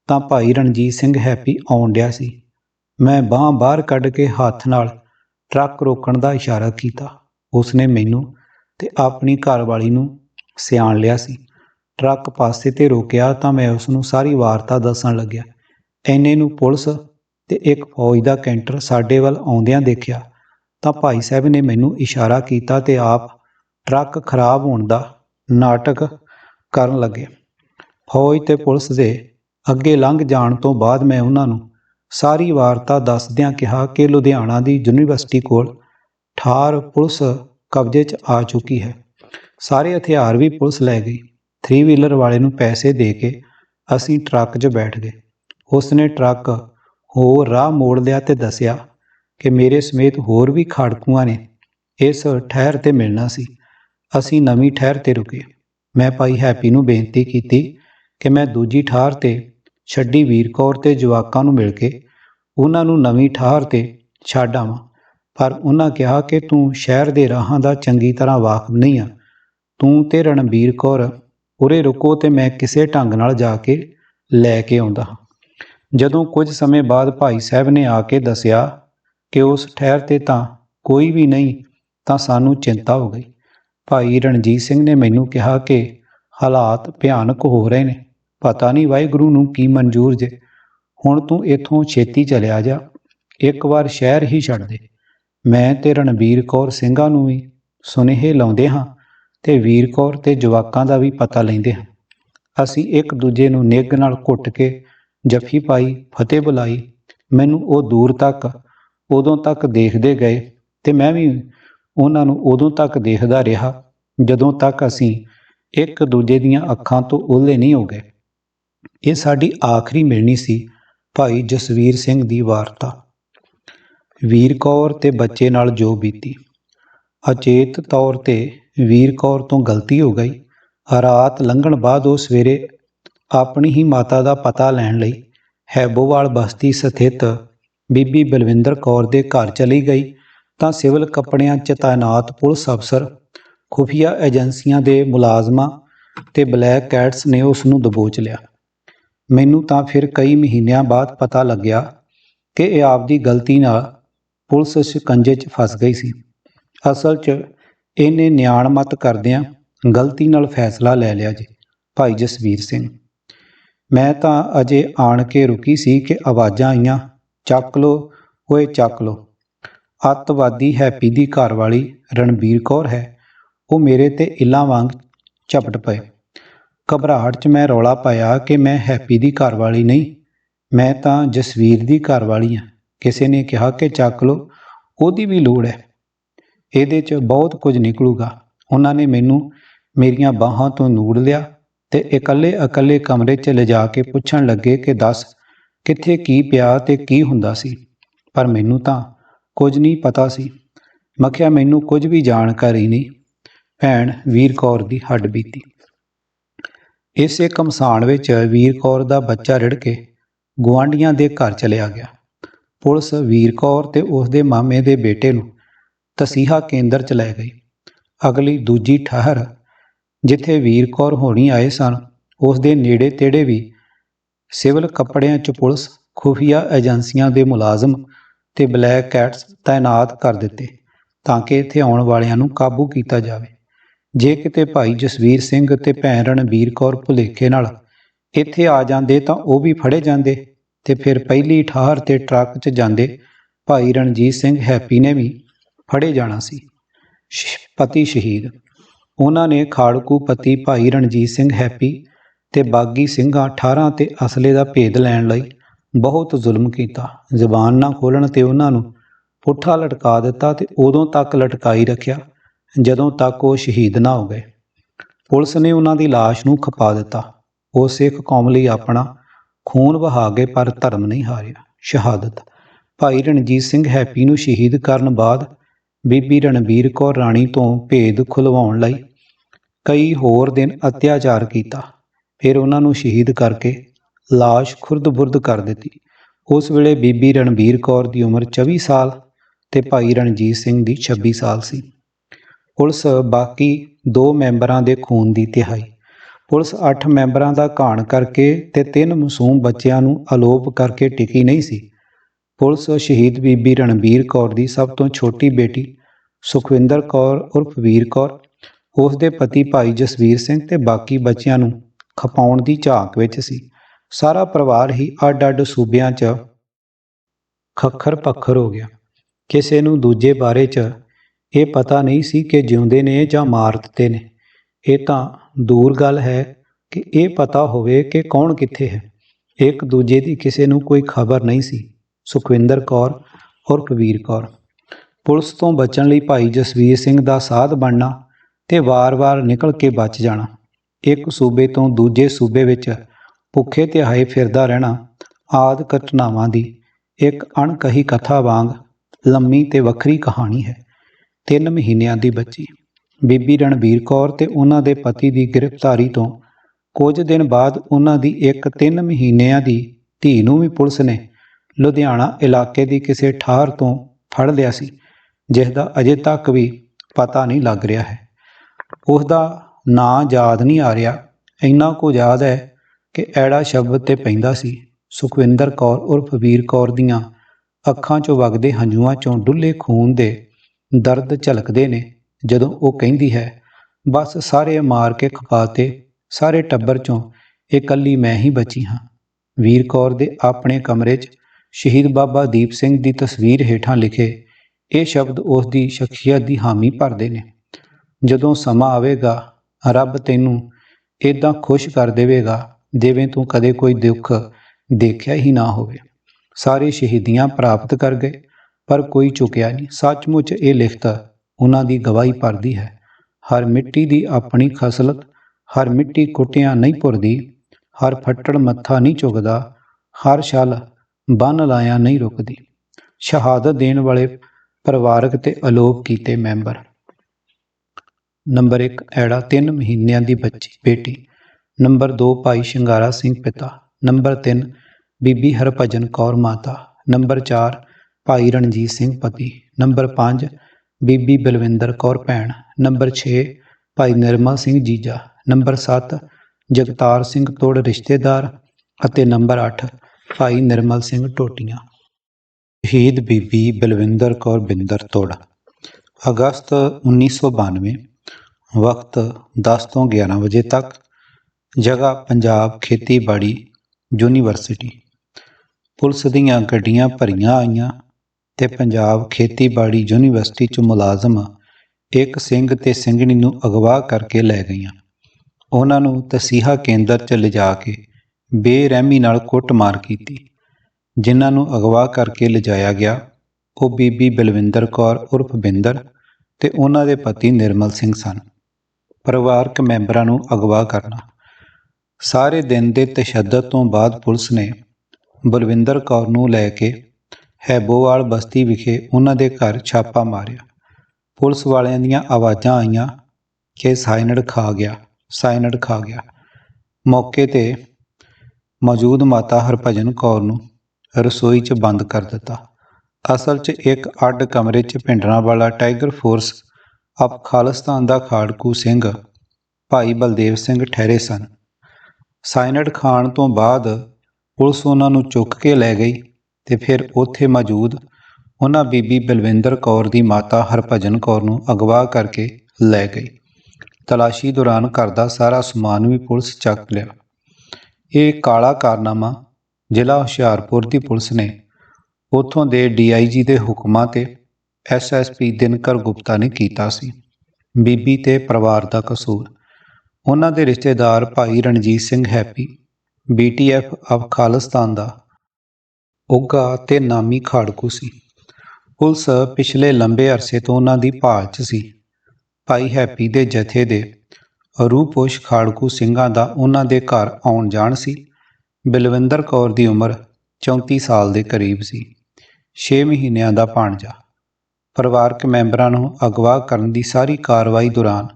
ਤਾਂ ਭਾਈ ਰਣਜੀਤ ਸਿੰਘ ਹੈਪੀ ਆਉਣ ਡਿਆ ਸੀ। ਮੈਂ ਬਾਹ ਬਾਹਰ ਕੱਢ ਕੇ ਹੱਥ ਨਾਲ ਟਰੱਕ ਰੋਕਣ ਦਾ ਇਸ਼ਾਰਾ ਕੀਤਾ। ਉਸਨੇ ਮੈਨੂੰ ਤੇ ਆਪਣੀ ਘਰਵਾਲੀ ਨੂੰ ਸਿਆਣ ਲਿਆ ਸੀ। ਟਰੱਕ ਪਾਸੇ ਤੇ ਰੋਕਿਆ ਤਾਂ ਮੈਂ ਉਸ ਨੂੰ ਸਾਰੀ ਵਾਰਤਾ ਦੱਸਣ ਲੱਗਿਆ। ਐਨੇ ਨੂੰ ਪੁਲਿਸ ਤੇ ਇੱਕ ਫੌਜ ਦਾ ਕੈਂਟਰ ਸਾਡੇ ਵੱਲ ਆਉਂਦਿਆਂ ਦੇਖਿਆ ਤਾਂ ਭਾਈ ਸਾਹਿਬ ਨੇ ਮੈਨੂੰ ਇਸ਼ਾਰਾ ਕੀਤਾ ਤੇ ਆਪ ਟਰੱਕ ਖਰਾਬ ਹੋਣ ਦਾ ਨਾਟਕ ਕਰਨ ਲੱਗੇ। ਫੌਜ ਤੇ ਪੁਲਿਸ ਦੇ ਅੱਗੇ ਲੰਘ ਜਾਣ ਤੋਂ ਬਾਅਦ ਮੈਂ ਉਹਨਾਂ ਨੂੰ ਸਾਰੀ ਵਾਰਤਾ ਦੱਸਦਿਆਂ ਕਿਹਾ ਕਿ ਲੁਧਿਆਣਾ ਦੀ ਯੂਨੀਵਰਸਿਟੀ ਕੋਲ ਠਾਰ ਪੁਲਿਸ ਕਬਜ਼ੇ 'ਚ ਆ ਚੁੱਕੀ ਹੈ। ਸਾਰੇ ਹਥਿਆਰ ਵੀ ਪੁਲਿਸ ਲੈ ਗਈ। 3 ਵੀਲਰ ਵਾਲੇ ਨੂੰ ਪੈਸੇ ਦੇ ਕੇ ਅਸੀਂ ਟਰੱਕ 'ਚ ਬੈਠ ਗਏ। ਉਸ ਨੇ ਟਰੱਕ ਹੋਰ ਰਾਹ ਮੋੜ ਲਿਆ ਤੇ ਦੱਸਿਆ ਕਿ ਮੇਰੇ ਸਮੇਤ ਹੋਰ ਵੀ ਖਾੜਕੂਆਂ ਨੇ ਇਸ ਠਹਿਰ ਤੇ ਮਿਲਣਾ ਸੀ। ਅਸੀਂ ਨਵੀਂ ਠਹਿਰ ਤੇ ਰੁਕੇ। ਮੈਂ ਭਾਈ ਹੈਪੀ ਨੂੰ ਬੇਨਤੀ ਕੀਤੀ ਕਿ ਮੈਂ ਦੂਜੀ ਠਾਰ ਤੇ ਛੱਡੀ ਵੀਰ ਕੌਰ ਤੇ ਜਵਾਕਾਂ ਨੂੰ ਮਿਲ ਕੇ ਉਹਨਾਂ ਨੂੰ ਨਵੀਂ ਠਾਰ ਤੇ ਛੱਡ ਆਵਾਂ। ਪਰ ਉਹਨਾਂ ਕਿਹਾ ਕਿ ਤੂੰ ਸ਼ਹਿਰ ਦੇ ਰਾਹਾਂ ਦਾ ਚੰਗੀ ਤਰ੍ਹਾਂ ਵਾਕਫ ਨਹੀਂ ਆ। ਤੂੰ ਤੇ ਰਣਬੀਰ ਕੌਰ ਉਰੇ ਰੁਕੋ ਤੇ ਮੈਂ ਕਿਸੇ ਢੰਗ ਨਾਲ ਜਾ ਕੇ ਲੈ ਕੇ ਆਉਂਦਾ ਹਾਂ। ਜਦੋਂ ਕੁਝ ਸਮੇਂ ਬਾਅਦ ਭਾਈ ਸਾਹਿਬ ਨੇ ਆ ਕੇ ਦੱਸਿਆ ਕਿ ਉਸ ਠਹਿਰ ਤੇ ਤਾਂ ਕੋਈ ਵੀ ਨਹੀਂ, ਤਾਂ ਸਾਨੂੰ ਚਿੰਤਾ ਹੋ ਗਈ। ਭਾਈ ਰਣਜੀਤ ਸਿੰਘ ਨੇ ਮੈਨੂੰ ਕਿਹਾ ਕਿ ਹਾਲਾਤ ਭਿਆਨਕ ਹੋ ਰਹੇ ਨੇ। ਪਤਾ ਨਹੀਂ ਵਾਹਿਗੁਰੂ ਨੂੰ ਕੀ ਮਨਜ਼ੂਰ ਜੇ। ਹੁਣ ਤੂੰ ਇੱਥੋਂ ਛੇਤੀ ਚਲਿਆ ਜਾ। ਇੱਕ ਵਾਰ ਸ਼ਹਿਰ ਹੀ ਛੱਡ ਦੇ। ਮੈਂ ਤੇ ਰਣਬੀਰ ਕੌਰ ਸਿੰਘਾਂ ਨੂੰ ਵੀ ਸੁਨੇਹੇ ਲਾਉਂਦੇ ਹਾਂ ਤੇ ਵੀਰ ਕੌਰ ਤੇ ਜਵਾਕਾਂ ਦਾ ਵੀ ਪਤਾ ਲੈਂਦੇ ਹਾਂ। ਅਸੀਂ ਇੱਕ ਦੂਜੇ ਨੂੰ ਨਿੱਘ ਨਾਲ ਘੁੱਟ ਕੇ ਜੱਫੀ ਪਾਈ, ਫਤਿਹ ਬੁਲਾਈ। ਮੈਨੂੰ ਉਹ ਦੂਰ ਤੱਕ, ਉਦੋਂ ਤੱਕ ਦੇਖਦੇ ਗਏ ਤੇ ਮੈਂ ਵੀ ਉਹਨਾਂ ਨੂੰ ਉਦੋਂ ਤੱਕ ਦੇਖਦਾ ਰਿਹਾ ਜਦੋਂ ਤੱਕ ਅਸੀਂ ਇੱਕ ਦੂਜੇ ਦੀਆਂ ਅੱਖਾਂ ਤੋਂ ਓਹਲੇ ਨਹੀਂ ਹੋ ਗਏ। ਇਹ ਸਾਡੀ ਆਖਰੀ ਮਿਲਣੀ ਸੀ ਭਾਈ ਜਸਵੀਰ ਸਿੰਘ ਦੀ ਵਾਰਤਾ। ਵੀਰ ਕੌਰ ਤੇ ਬੱਚੇ ਨਾਲ ਜੋ ਬੀਤੀ। ਅਚੇਤ ਤੌਰ ਤੇ ਵੀਰ ਕੌਰ ਤੋਂ ਗਲਤੀ ਹੋ ਗਈ। ਰਾਤ ਲੰਘਣ ਬਾਅਦ ਉਹ ਸਵੇਰੇ ਆਪਣੀ ਹੀ ਮਾਤਾ ਦਾ ਪਤਾ ਲੈਣ ਲਈ ਹੈਬੋਵਾਲ ਬਸਤੀ ਸਥਿਤ ਬੀਬੀ ਬਲਵਿੰਦਰ ਕੌਰ ਦੇ ਘਰ ਚਲੀ ਗਈ, ਤਾਂ ਸਿਵਲ ਕੱਪੜਿਆਂ 'ਚ ਤਾਇਨਾਤ ਪੁਲਿਸ ਅਫਸਰ, ਖੁਫੀਆ ਏਜੰਸੀਆਂ ਦੇ ਮੁਲਾਜ਼ਮਾਂ ਤੇ ਬਲੈਕ ਕੈਟਸ ਨੇ ਉਸ ਨੂੰ ਦਬੋਚ ਲਿਆ। ਮੈਨੂੰ ਤਾਂ ਫਿਰ ਕਈ ਮਹੀਨਿਆਂ ਬਾਅਦ ਪਤਾ ਲੱਗਿਆ ਕਿ ਇਹ ਆਪਦੀ ਗਲਤੀ ਨਾਲ ਪੁਲਿਸ ਸ਼ਿਕੰਜੇ 'ਚ ਫਸ ਗਈ ਸੀ। ਅਸਲ 'ਚ ਇਹਨੇ ਨਿਆਣ ਨਿਆਣਮਤ ਕਰਦਿਆਂ ਗਲਤੀ ਨਾਲ ਫੈਸਲਾ ਲੈ ਲਿਆ ਜੀ, ਭਾਈ ਜਸਵੀਰ ਸਿੰਘ। ਮੈਂ ਤਾਂ ਅਜੇ ਆਣ ਕੇ ਰੁਕੀ ਸੀ ਕਿ ਆਵਾਜ਼ਾਂ ਆਈਆਂ, ਚੱਕ ਲੋ ਓਏ ਚੱਕ ਲੋ ਅੱਤਵਾਦੀ ਹੈਪੀ ਦੀ ਘਰਵਾਲੀ ਰਣਬੀਰ ਕੌਰ ਹੈ, ਉਹ ਮੇਰੇ ਤੇ ਇੱਲਾਂ ਵਾਂਗ ਝਪਟ ਪਏ। ਘਬਰਾਹਟ 'ਚ ਮੈਂ ਰੌਲਾ ਪਾਇਆ ਕਿ ਮੈਂ ਹੈਪੀ ਦੀ ਘਰਵਾਲੀ ਨਹੀਂ, ਮੈਂ ਤਾਂ ਜਸਵੀਰ ਦੀ ਘਰਵਾਲੀ ਹਾਂ। ਕਿਸੇ ਨੇ ਕਿਹਾ ਕਿ ਚੱਕ ਲੋ ਉਹਦੀ ਵੀ ਲੋੜ ਹੈ। ਇਹਦੇ 'ਚ ਬਹੁਤ ਕੁਝ ਨਿਕਲੂਗਾ। ਉਹਨਾਂ ਨੇ ਮੈਨੂੰ ਮੇਰੀਆਂ ਬਾਹਾਂ ਤੋਂ ਨੂੜ ਲਿਆ ਤੇ ਇਕੱਲੇ ਇਕੱਲੇ ਕਮਰੇ 'ਚ ਲਿਜਾ ਕੇ ਪੁੱਛਣ ਲੱਗੇ ਕਿ ਦੱਸ ਕਿੱਥੇ ਕੀ ਪਿਆ ਤੇ ਕੀ ਹੁੰਦਾ ਸੀ। ਪਰ ਮੈਨੂੰ ਤਾਂ ਕੁਝ ਨਹੀਂ ਪਤਾ ਸੀ। ਮੱਖਿਆ ਮੈਨੂੰ ਕੁਝ ਵੀ ਜਾਣਕਾਰੀ ਨਹੀਂ। ਭੈਣ ਵੀਰ ਕੌਰ ਦੀ ਹੱਡ ਬੀਤੀ। ਇਸੇ ਕਮਸਾਨ ਵਿੱਚ ਵੀਰ ਕੌਰ ਦਾ ਬੱਚਾ ਰਿੜ ਕੇ ਗੁਆਂਢੀਆਂ ਦੇ ਘਰ ਚਲਿਆ ਗਿਆ। ਪੁਲਿਸ ਵੀਰ ਕੌਰ ਤੇ ਉਸ ਦੇ ਮਾਮੇ ਦੇ ਬੇਟੇ ਨੂੰ ਤਸੀਹਾ ਕੇਂਦਰ ਚ ਲੈ ਗਈ। ਅਗਲੀ ਦੂਜੀ ਠਹਿਰ ਜਿੱਥੇ ਵੀਰ ਕੌਰ ਹੋਣੀ ਆਏ ਸਨ ਉਸ ਦੇ ਨੇੜੇ ਤੇੜੇ ਵੀ ਸਿਵਲ ਕੱਪੜਿਆਂ 'ਚ ਪੁਲਿਸ, ਖੁਫੀਆ ਏਜੰਸੀਆਂ ਦੇ ਮੁਲਾਜ਼ਮ ਤੇ ਬਲੈਕ ਕੈਟਸ ਤਾਇਨਾਤ ਕਰ ਦਿੱਤੇ ਤਾਂ ਕਿ ਇੱਥੇ ਆਉਣ ਵਾਲਿਆਂ ਨੂੰ ਕਾਬੂ ਕੀਤਾ ਜਾਵੇ। ਜੇ ਕਿਤੇ ਭਾਈ ਜਸਵੀਰ ਸਿੰਘ ਤੇ ਭੈਣ ਰਣਬੀਰ ਕੌਰ ਭੁਲੇਖੇ ਨਾਲ ਇੱਥੇ ਆ ਜਾਂਦੇ ਤਾਂ ਉਹ ਵੀ ਫੜੇ ਜਾਂਦੇ ਤੇ ਫਿਰ ਪਹਿਲੀ ਠਾਹਰ ਤੇ ਟਰੱਕ 'ਚ ਜਾਂਦੇ ਭਾਈ ਰਣਜੀਤ ਸਿੰਘ ਹੈਪੀ ਨੇ ਵੀ ਫੜੇ ਜਾਣਾ ਸੀ। ਸ਼- ਪਤੀ ਸ਼ਹੀਦ ਉਹਨਾਂ ਨੇ ਖਾੜਕੂ ਪਤੀ ਭਾਈ ਰਣਜੀਤ ਸਿੰਘ ਹੈਪੀ ਤੇ ਬਾਗੀ ਸਿੰਘਾਂ 18 ਤੇ ਅਸਲੇ ਦਾ ਭੇਦ ਲੈਣ ਲਈ ਬਹੁਤ ਜ਼ੁਲਮ ਕੀਤਾ। ਜ਼ਬਾਨ ਨਾ ਖੋਲਣ ਤੇ ਉਹਨਾਂ ਨੂੰ ਪੁੱਠਾ ਲਟਕਾ ਦਿੱਤਾ ਤੇ ਉਦੋਂ ਤੱਕ ਲਟਕਾਈ ਰੱਖਿਆ, ਜਦੋਂ ਤੱਕ ਉਹ ਸ਼ਹੀਦ ਨਾ ਹੋ ਗਏ। ਪੁਲਿਸ ਨੇ ਉਹਨਾਂ ਦੀ ਲਾਸ਼ ਨੂੰ ਖਪਾ ਦਿੱਤਾ। ਉਹ ਸਿੱਖ ਕੌਮ ਲਈ ਆਪਣਾ ਖੂਨ ਵਹਾ ਗਏ ਪਰ ਧਰਮ ਨਹੀਂ ਹਾਰਿਆ। ਸ਼ਹਾਦਤ। ਭਾਈ ਰਣਜੀਤ ਸਿੰਘ ਹੈਪੀ ਨੂੰ ਸ਼ਹੀਦ ਕਰਨ ਬਾਅਦ ਬੀਬੀ ਰਣਬੀਰ ਕੌਰ ਰਾਣੀ ਤੋਂ ਭੇਦ ਖੁਲਵਾਉਣ ਲਈ ਕਈ ਹੋਰ ਦਿਨ ਅਤਿਆਚਾਰ ਕੀਤਾ। ਫਿਰ ਉਹਨਾਂ ਨੂੰ ਸ਼ਹੀਦ ਕਰਕੇ ਲਾਸ਼ ਖੁਰਦ-ਬੁਰਦ ਕਰ ਦਿੱਤੀ। ਉਸ ਵੇਲੇ ਬੀਬੀ ਰਣਬੀਰ ਕੌਰ ਦੀ ਉਮਰ 24 ਸਾਲ ਤੇ ਭਾਈ ਰਣਜੀਤ ਸਿੰਘ ਦੀ 26 ਸਾਲ ਸੀ। ਪੁਲਿਸ ਬਾਕੀ ਦੋ ਮੈਂਬਰਾਂ ਦੇ ਖੂਨ ਦੀ ਤਿਹਾਈ। ਪੁਲਿਸ 8 ਮੈਂਬਰਾਂ ਦਾ ਘਾਣ ਕਰਕੇ ਤੇ ਤਿੰਨ ਮਾਸੂਮ ਬੱਚਿਆਂ ਨੂੰ ਅਲੋਪ ਕਰਕੇ ਟਿਕੀ ਨਹੀਂ ਸੀ। ਪੁਲਿਸ ਸ਼ਹੀਦ ਬੀਬੀ ਰਣਬੀਰ ਕੌਰ ਦੀ ਸਭ ਤੋਂ ਛੋਟੀ ਬੇਟੀ ਸੁਖਵਿੰਦਰ ਕੌਰ ਉਰਫ ਵੀਰ ਕੌਰ ਉਸ ਦੇ ਪਤੀ ਭਾਈ ਜਸਵੀਰ ਸਿੰਘ ਤੇ ਬਾਕੀ ਬੱਚਿਆਂ ਨੂੰ ਖਪਾਉਣ ਦੀ ਝਾਕ ਵਿੱਚ ਸੀ। ਸਾਰਾ ਪਰਿਵਾਰ ਹੀ ਅੱਡ-ਅੱਡ ਸੂਬਿਆਂ 'ਚ ਖੱਖਰ ਪੱਖਰ ਹੋ ਗਿਆ। ਕਿਸੇ ਨੂੰ ਦੂਜੇ ਬਾਰੇ 'ਚ ਇਹ ਪਤਾ ਨਹੀਂ ਸੀ ਕਿ ਜਿਉਂਦੇ ਨੇ ਜਾਂ ਮਾਰ ਦਿੱਤੇ ਨੇ। ਇਹ ਤਾਂ ਦੂਰ ਗੱਲ ਹੈ ਕਿ ਇਹ ਪਤਾ ਹੋਵੇ ਕਿ ਕੌਣ ਕਿੱਥੇ ਹੈ। ਇੱਕ ਦੂਜੇ ਦੀ ਕਿਸੇ ਨੂੰ ਕੋਈ ਖਬਰ ਨਹੀਂ ਸੀ। ਸੁਖਵਿੰਦਰ ਕੌਰ ਔਰ ਕਬੀਰ ਕੌਰ। ਪੁਲਿਸ ਤੋਂ ਬਚਣ ਲਈ ਭਾਈ ਜਸਵੀਰ ਸਿੰਘ ਦਾ ਸਾਧ ਬਣਨਾ ਤੇ ਵਾਰ-ਵਾਰ ਨਿਕਲ ਕੇ ਬਚ ਜਾਣਾ। ਇੱਕ ਸੂਬੇ ਤੋਂ ਦੂਜੇ ਸੂਬੇ ਵਿੱਚ ਭੁੱਖੇ ਤੇ ਹਾਏ ਫਿਰਦਾ ਰਹਿਣਾ ਆਦ ਘਟਨਾਵਾਂ ਦੀ ਇੱਕ ਅਣਕਹੀ ਕਥਾ ਵਾਂਗ ਲੰਮੀ ਤੇ ਵੱਖਰੀ ਕਹਾਣੀ ਹੈ। ਤਿੰਨ ਮਹੀਨਿਆਂ ਦੀ ਬੱਚੀ। ਬੀਬੀ ਰਣਬੀਰ ਕੌਰ ਤੇ ਉਹਨਾਂ ਦੇ ਪਤੀ ਦੀ ਗ੍ਰਿਫਤਾਰੀ ਤੋਂ ਕੁਝ ਦਿਨ ਬਾਅਦ ਉਹਨਾਂ ਦੀ ਇੱਕ 3 ਮਹੀਨਿਆਂ ਦੀ ਧੀ ਨੂੰ ਵੀ ਪੁਲਿਸ ਨੇ ਲੁਧਿਆਣਾ ਇਲਾਕੇ ਦੀ ਕਿਸੇ ਠਾਰ ਤੋਂ ਫੜ ਲਿਆ ਸੀ, ਜਿਸ ਦਾ ਅਜੇ ਤੱਕ ਵੀ ਪਤਾ ਨਹੀਂ ਲੱਗ ਰਿਹਾ ਹੈ। ਉਸ ਦਾ ਨਾਂ ਯਾਦ ਨਹੀਂ ਆ ਰਿਹਾ। ਇੰਨਾ ਕੁ ਯਾਦ ਹੈ ਕਿ ਐੜਾ ਸ਼ਬਦ ਤੇ ਪੈਂਦਾ ਸੀ, ਸੁਖਵਿੰਦਰ ਕੌਰ ਉਰਫ ਵੀਰ ਕੌਰ ਦੀਆਂ ਅੱਖਾਂ 'ਚੋਂ ਵਗਦੇ ਹੰਝੂਆਂ 'ਚੋਂ ਡੁੱਲੇ ਖੂਨ ਦੇ ਦਰਦ ਝਲਕਦੇ ਨੇ, ਜਦੋਂ ਉਹ ਕਹਿੰਦੀ ਹੈ, ਬਸ ਸਾਰੇ ਮਾਰ ਕੇ ਖਪਾਤੇ ਸਾਰੇ ਟੱਬਰ 'ਚੋਂ ਇਕੱਲੀ ਮੈਂ ਹੀ ਬਚੀ ਹਾਂ। ਵੀਰ ਕੌਰ ਦੇ ਆਪਣੇ ਕਮਰੇ 'ਚ ਸ਼ਹੀਦ ਬਾਬਾ ਦੀਪ ਸਿੰਘ ਦੀ ਤਸਵੀਰ ਹੇਠਾਂ ਲਿਖੇ, ਇਹ ਸ਼ਬਦ ਉਸ ਦੀ ਸ਼ਖਸੀਅਤ ਦੀ ਹਾਮੀ ਭਰਦੇ ਨੇ। ਜਦੋਂ ਸਮਾਂ ਆਵੇਗਾ, ਰੱਬ ਤੈਨੂੰ ਇਦਾਂ ਖੁਸ਼ ਕਰ ਦੇਵੇਗਾ, ਜਿਵੇਂ ਤੂੰ ਕਦੇ ਕੋਈ ਦੁੱਖ ਦੇਖਿਆ ਹੀ ਨਾ ਹੋਵੇ। ਸਾਰੇ ਸ਼ਹੀਦੀਆਂ ਪ੍ਰਾਪਤ ਕਰ ਗਏ, ਪਰ ਕੋਈ ਚੁੱਕਿਆ ਨਹੀਂ। ਸੱਚਮੁੱਚ ਇਹ ਲਿਖਤ ਉਹਨਾਂ ਦੀ ਗਵਾਹੀ ਭਰਦੀ ਹੈ। ਹਰ ਮਿੱਟੀ ਦੀ ਆਪਣੀ ਖਸਲਤ, ਹਰ ਮਿੱਟੀ ਕੁੱਟਿਆਂ ਨਹੀਂ ਭੁਰਦੀ ਹਰ ਫੱਟੜ ਮੱਥਾ ਨਹੀਂ ਚੁਗਦਾ ਹਰ ਛਲ ਬੰਨ ਲਾਇਆ ਨਹੀਂ ਰੁਕਦੀ। ਸ਼ਹਾਦਤ ਦੇਣ ਵਾਲੇ ਪਰਿਵਾਰਕ ਤੇ ਅਲੋਪ ਕੀਤੇ ਮੈਂਬਰ। ਨੰਬਰ 1 ਐੜਾ 3 ਮਹੀਨਿਆਂ ਦੀ ਬੱਚੀ, ਬੇਟੀ। ਨੰਬਰ 2 ਭਾਈ ਸ਼ਿੰਗਾਰਾ ਸਿੰਘ, ਪਿਤਾ। ਨੰਬਰ 3 ਬੀਬੀ ਹਰਭਜਨ ਕੌਰ, ਮਾਤਾ। ਨੰਬਰ 4 ਭਾਈ ਰਣਜੀਤ ਸਿੰਘ, ਪਤੀ। ਨੰਬਰ 5 ਬੀਬੀ ਬਲਵਿੰਦਰ ਕੌਰ, ਭੈਣ। ਨੰਬਰ 6 ਭਾਈ ਨਿਰਮਲ ਸਿੰਘ, ਜੀਜਾ। ਨੰਬਰ 7 ਜਗਤਾਰ ਸਿੰਘ ਤੋੜ, ਰਿਸ਼ਤੇਦਾਰ। ਅਤੇ ਨੰਬਰ 8 ਭਾਈ ਨਿਰਮਲ ਸਿੰਘ ਟੋਟੀਆਂ, ਸ਼ਹੀਦ ਬੀਬੀ ਬਲਵਿੰਦਰ ਕੌਰ ਬਿੰਦਰ ਤੋੜ, ਅਗਸਤ 1992 ਵਕਤ 10 ਤੋਂ 11 ਵਜੇ ਤੱਕ, ਜਗ੍ਹਾ ਪੰਜਾਬ ਖੇਤੀਬਾੜੀ ਯੂਨੀਵਰਸਿਟੀ। ਪੁਲਿਸ ਦੀਆਂ ਗੱਡੀਆਂ ਭਰੀਆਂ ਆਈਆਂ ਤੇ ਪੰਜਾਬ ਖੇਤੀਬਾੜੀ ਯੂਨੀਵਰਸਿਟੀ ਚ ਮੁਲਾਜ਼ਮ ਇੱਕ ਸਿੰਘ ਤੇ ਸਿੰਘਣੀ ਨੂੰ ਅਗਵਾ ਕਰਕੇ ਲੈ ਗਈਆਂ। ਉਹਨਾਂ ਨੂੰ ਤਸੀਹਾ ਕੇਂਦਰ ਚ ਲਿਜਾ ਕੇ ਬੇਰਹਿਮੀ ਨਾਲ ਕੁੱਟਮਾਰ ਕੀਤੀ, ਜਿਨ੍ਹਾਂ ਨੂੰ ਅਗਵਾ ਕਰਕੇ ਲਿਜਾਇਆ ਗਿਆ। ਉਹ ਬੀਬੀ ਬਲਵਿੰਦਰ ਕੌਰ ਉਰਫ ਬਿੰਦਰ ਤੇ ਉਹਨਾਂ ਦੇ ਪਤੀ ਨਿਰਮਲ ਸਿੰਘ ਸਨ। ਪਰਿਵਾਰਕ ਮੈਂਬਰਾਂ ਨੂੰ ਅਗਵਾ ਕਰਨਾ। ਸਾਰੇ ਦਿਨ ਦੇ ਤਸ਼ੱਦਦ ਤੋਂ ਬਾਅਦ ਪੁਲਿਸ ਨੇ ਬਲਵਿੰਦਰ ਕੌਰ ਨੂੰ ਲੈ ਕੇ ਹੈਬੋਵਾਲ ਬਸਤੀ ਵਿਖੇ ਉਹਨਾਂ ਦੇ ਘਰ ਛਾਪਾ ਮਾਰਿਆ। ਪੁਲਿਸ ਵਾਲਿਆਂ ਦੀਆਂ ਆਵਾਜ਼ਾਂ ਆਈਆਂ ਕਿ ਸਾਇਨਡ ਖਾ ਗਿਆ, ਸਾਇਨਡ ਖਾ ਗਿਆ। ਮੌਕੇ ਤੇ ਮੌਜੂਦ ਮਾਤਾ ਹਰਭਜਨ ਕੌਰ ਨੂੰ ਰਸੋਈ 'ਚ ਬੰਦ ਕਰ ਦਿੱਤਾ। ਅਸਲ 'ਚ ਇੱਕ ਅੱਡ ਕਮਰੇ 'ਚ ਭਿੰਡਰਾਂ ਵਾਲਾ ਟਾਈਗਰ ਫੋਰਸ ਆਪ ਖਾਲਿਸਤਾਨ ਦਾ ਖਾੜਕੂ ਸਿੰਘ, ਭਾਈ ਬਲਦੇਵ ਸਿੰਘ ਠਹਿਰੇ ਸਨ। ਸਾਇਨਡ ਖਾਣ ਤੋਂ ਬਾਅਦ ਪੁਲਿਸ ਉਹਨਾਂ ਨੂੰ ਚੁੱਕ ਕੇ ਲੈ ਗਈ ਤੇ ਫਿਰ ਉੱਥੇ ਮੌਜੂਦ ਉਹਨਾਂ ਬੀਬੀ ਬਲਵਿੰਦਰ ਕੌਰ ਦੀ ਮਾਤਾ ਹਰਭਜਨ ਕੌਰ ਨੂੰ ਅਗਵਾ ਕਰਕੇ ਲੈ ਗਈ। ਤਲਾਸ਼ੀ ਦੌਰਾਨ ਘਰ ਦਾ ਸਾਰਾ ਸਮਾਨ ਵੀ ਪੁਲਿਸ ਚੱਕ ਲਿਆ। ਇਹ ਕਾਲਾ ਕਾਰਨਾਮਾ ਜ਼ਿਲ੍ਹਾ ਹੁਸ਼ਿਆਰਪੁਰ ਦੀ ਪੁਲਿਸ ਨੇ ਉੱਥੋਂ ਦੇ ਡੀਆਈਜੀ ਦੇ ਹੁਕਮਾਂ ਤੇ ਐਸਐਸਪੀ ਦਿਨਕਰ ਗੁਪਤਾ ਨੇ ਕੀਤਾ ਸੀ। ਬੀਬੀ ਤੇ ਪਰਿਵਾਰ ਦਾ ਕਸੂਰ। ਉਹਨਾਂ ਦੇ ਰਿਸ਼ਤੇਦਾਰ Bhai Ranjit Singh happy BTF of Khalistan ਦਾ ਉੱਘਾ ਤੇ ਨਾਮੀ ਖਾੜਕੂ ਸੀ। ਪੁਲਿਸ ਪਿਛਲੇ ਲੰਬੇ ਅਰਸੇ ਤੋਂ ਉਹਨਾਂ ਦੀ ਭਾਲ 'ਚ ਸੀ। ਭਾਈ ਹੈਪੀ ਦੇ ਜਥੇ ਦੇ ਰੂਪੋਸ਼ ਖਾੜਕੂ ਸਿੰਘਾਂ ਦਾ ਉਹਨਾਂ ਦੇ ਘਰ ਆਉਣ ਜਾਣ ਸੀ। ਬਲਵਿੰਦਰ ਕੌਰ ਦੀ ਉਮਰ 34 ਸਾਲ ਦੇ ਕਰੀਬ ਸੀ। 6 ਮਹੀਨਿਆਂ ਦਾ ਭਾਣਜਾ। ਪਰਿਵਾਰਕ ਮੈਂਬਰਾਂ ਨੂੰ ਅਗਵਾ ਕਰਨ ਦੀ ਸਾਰੀ ਕਾਰਵਾਈ ਦੌਰਾਨ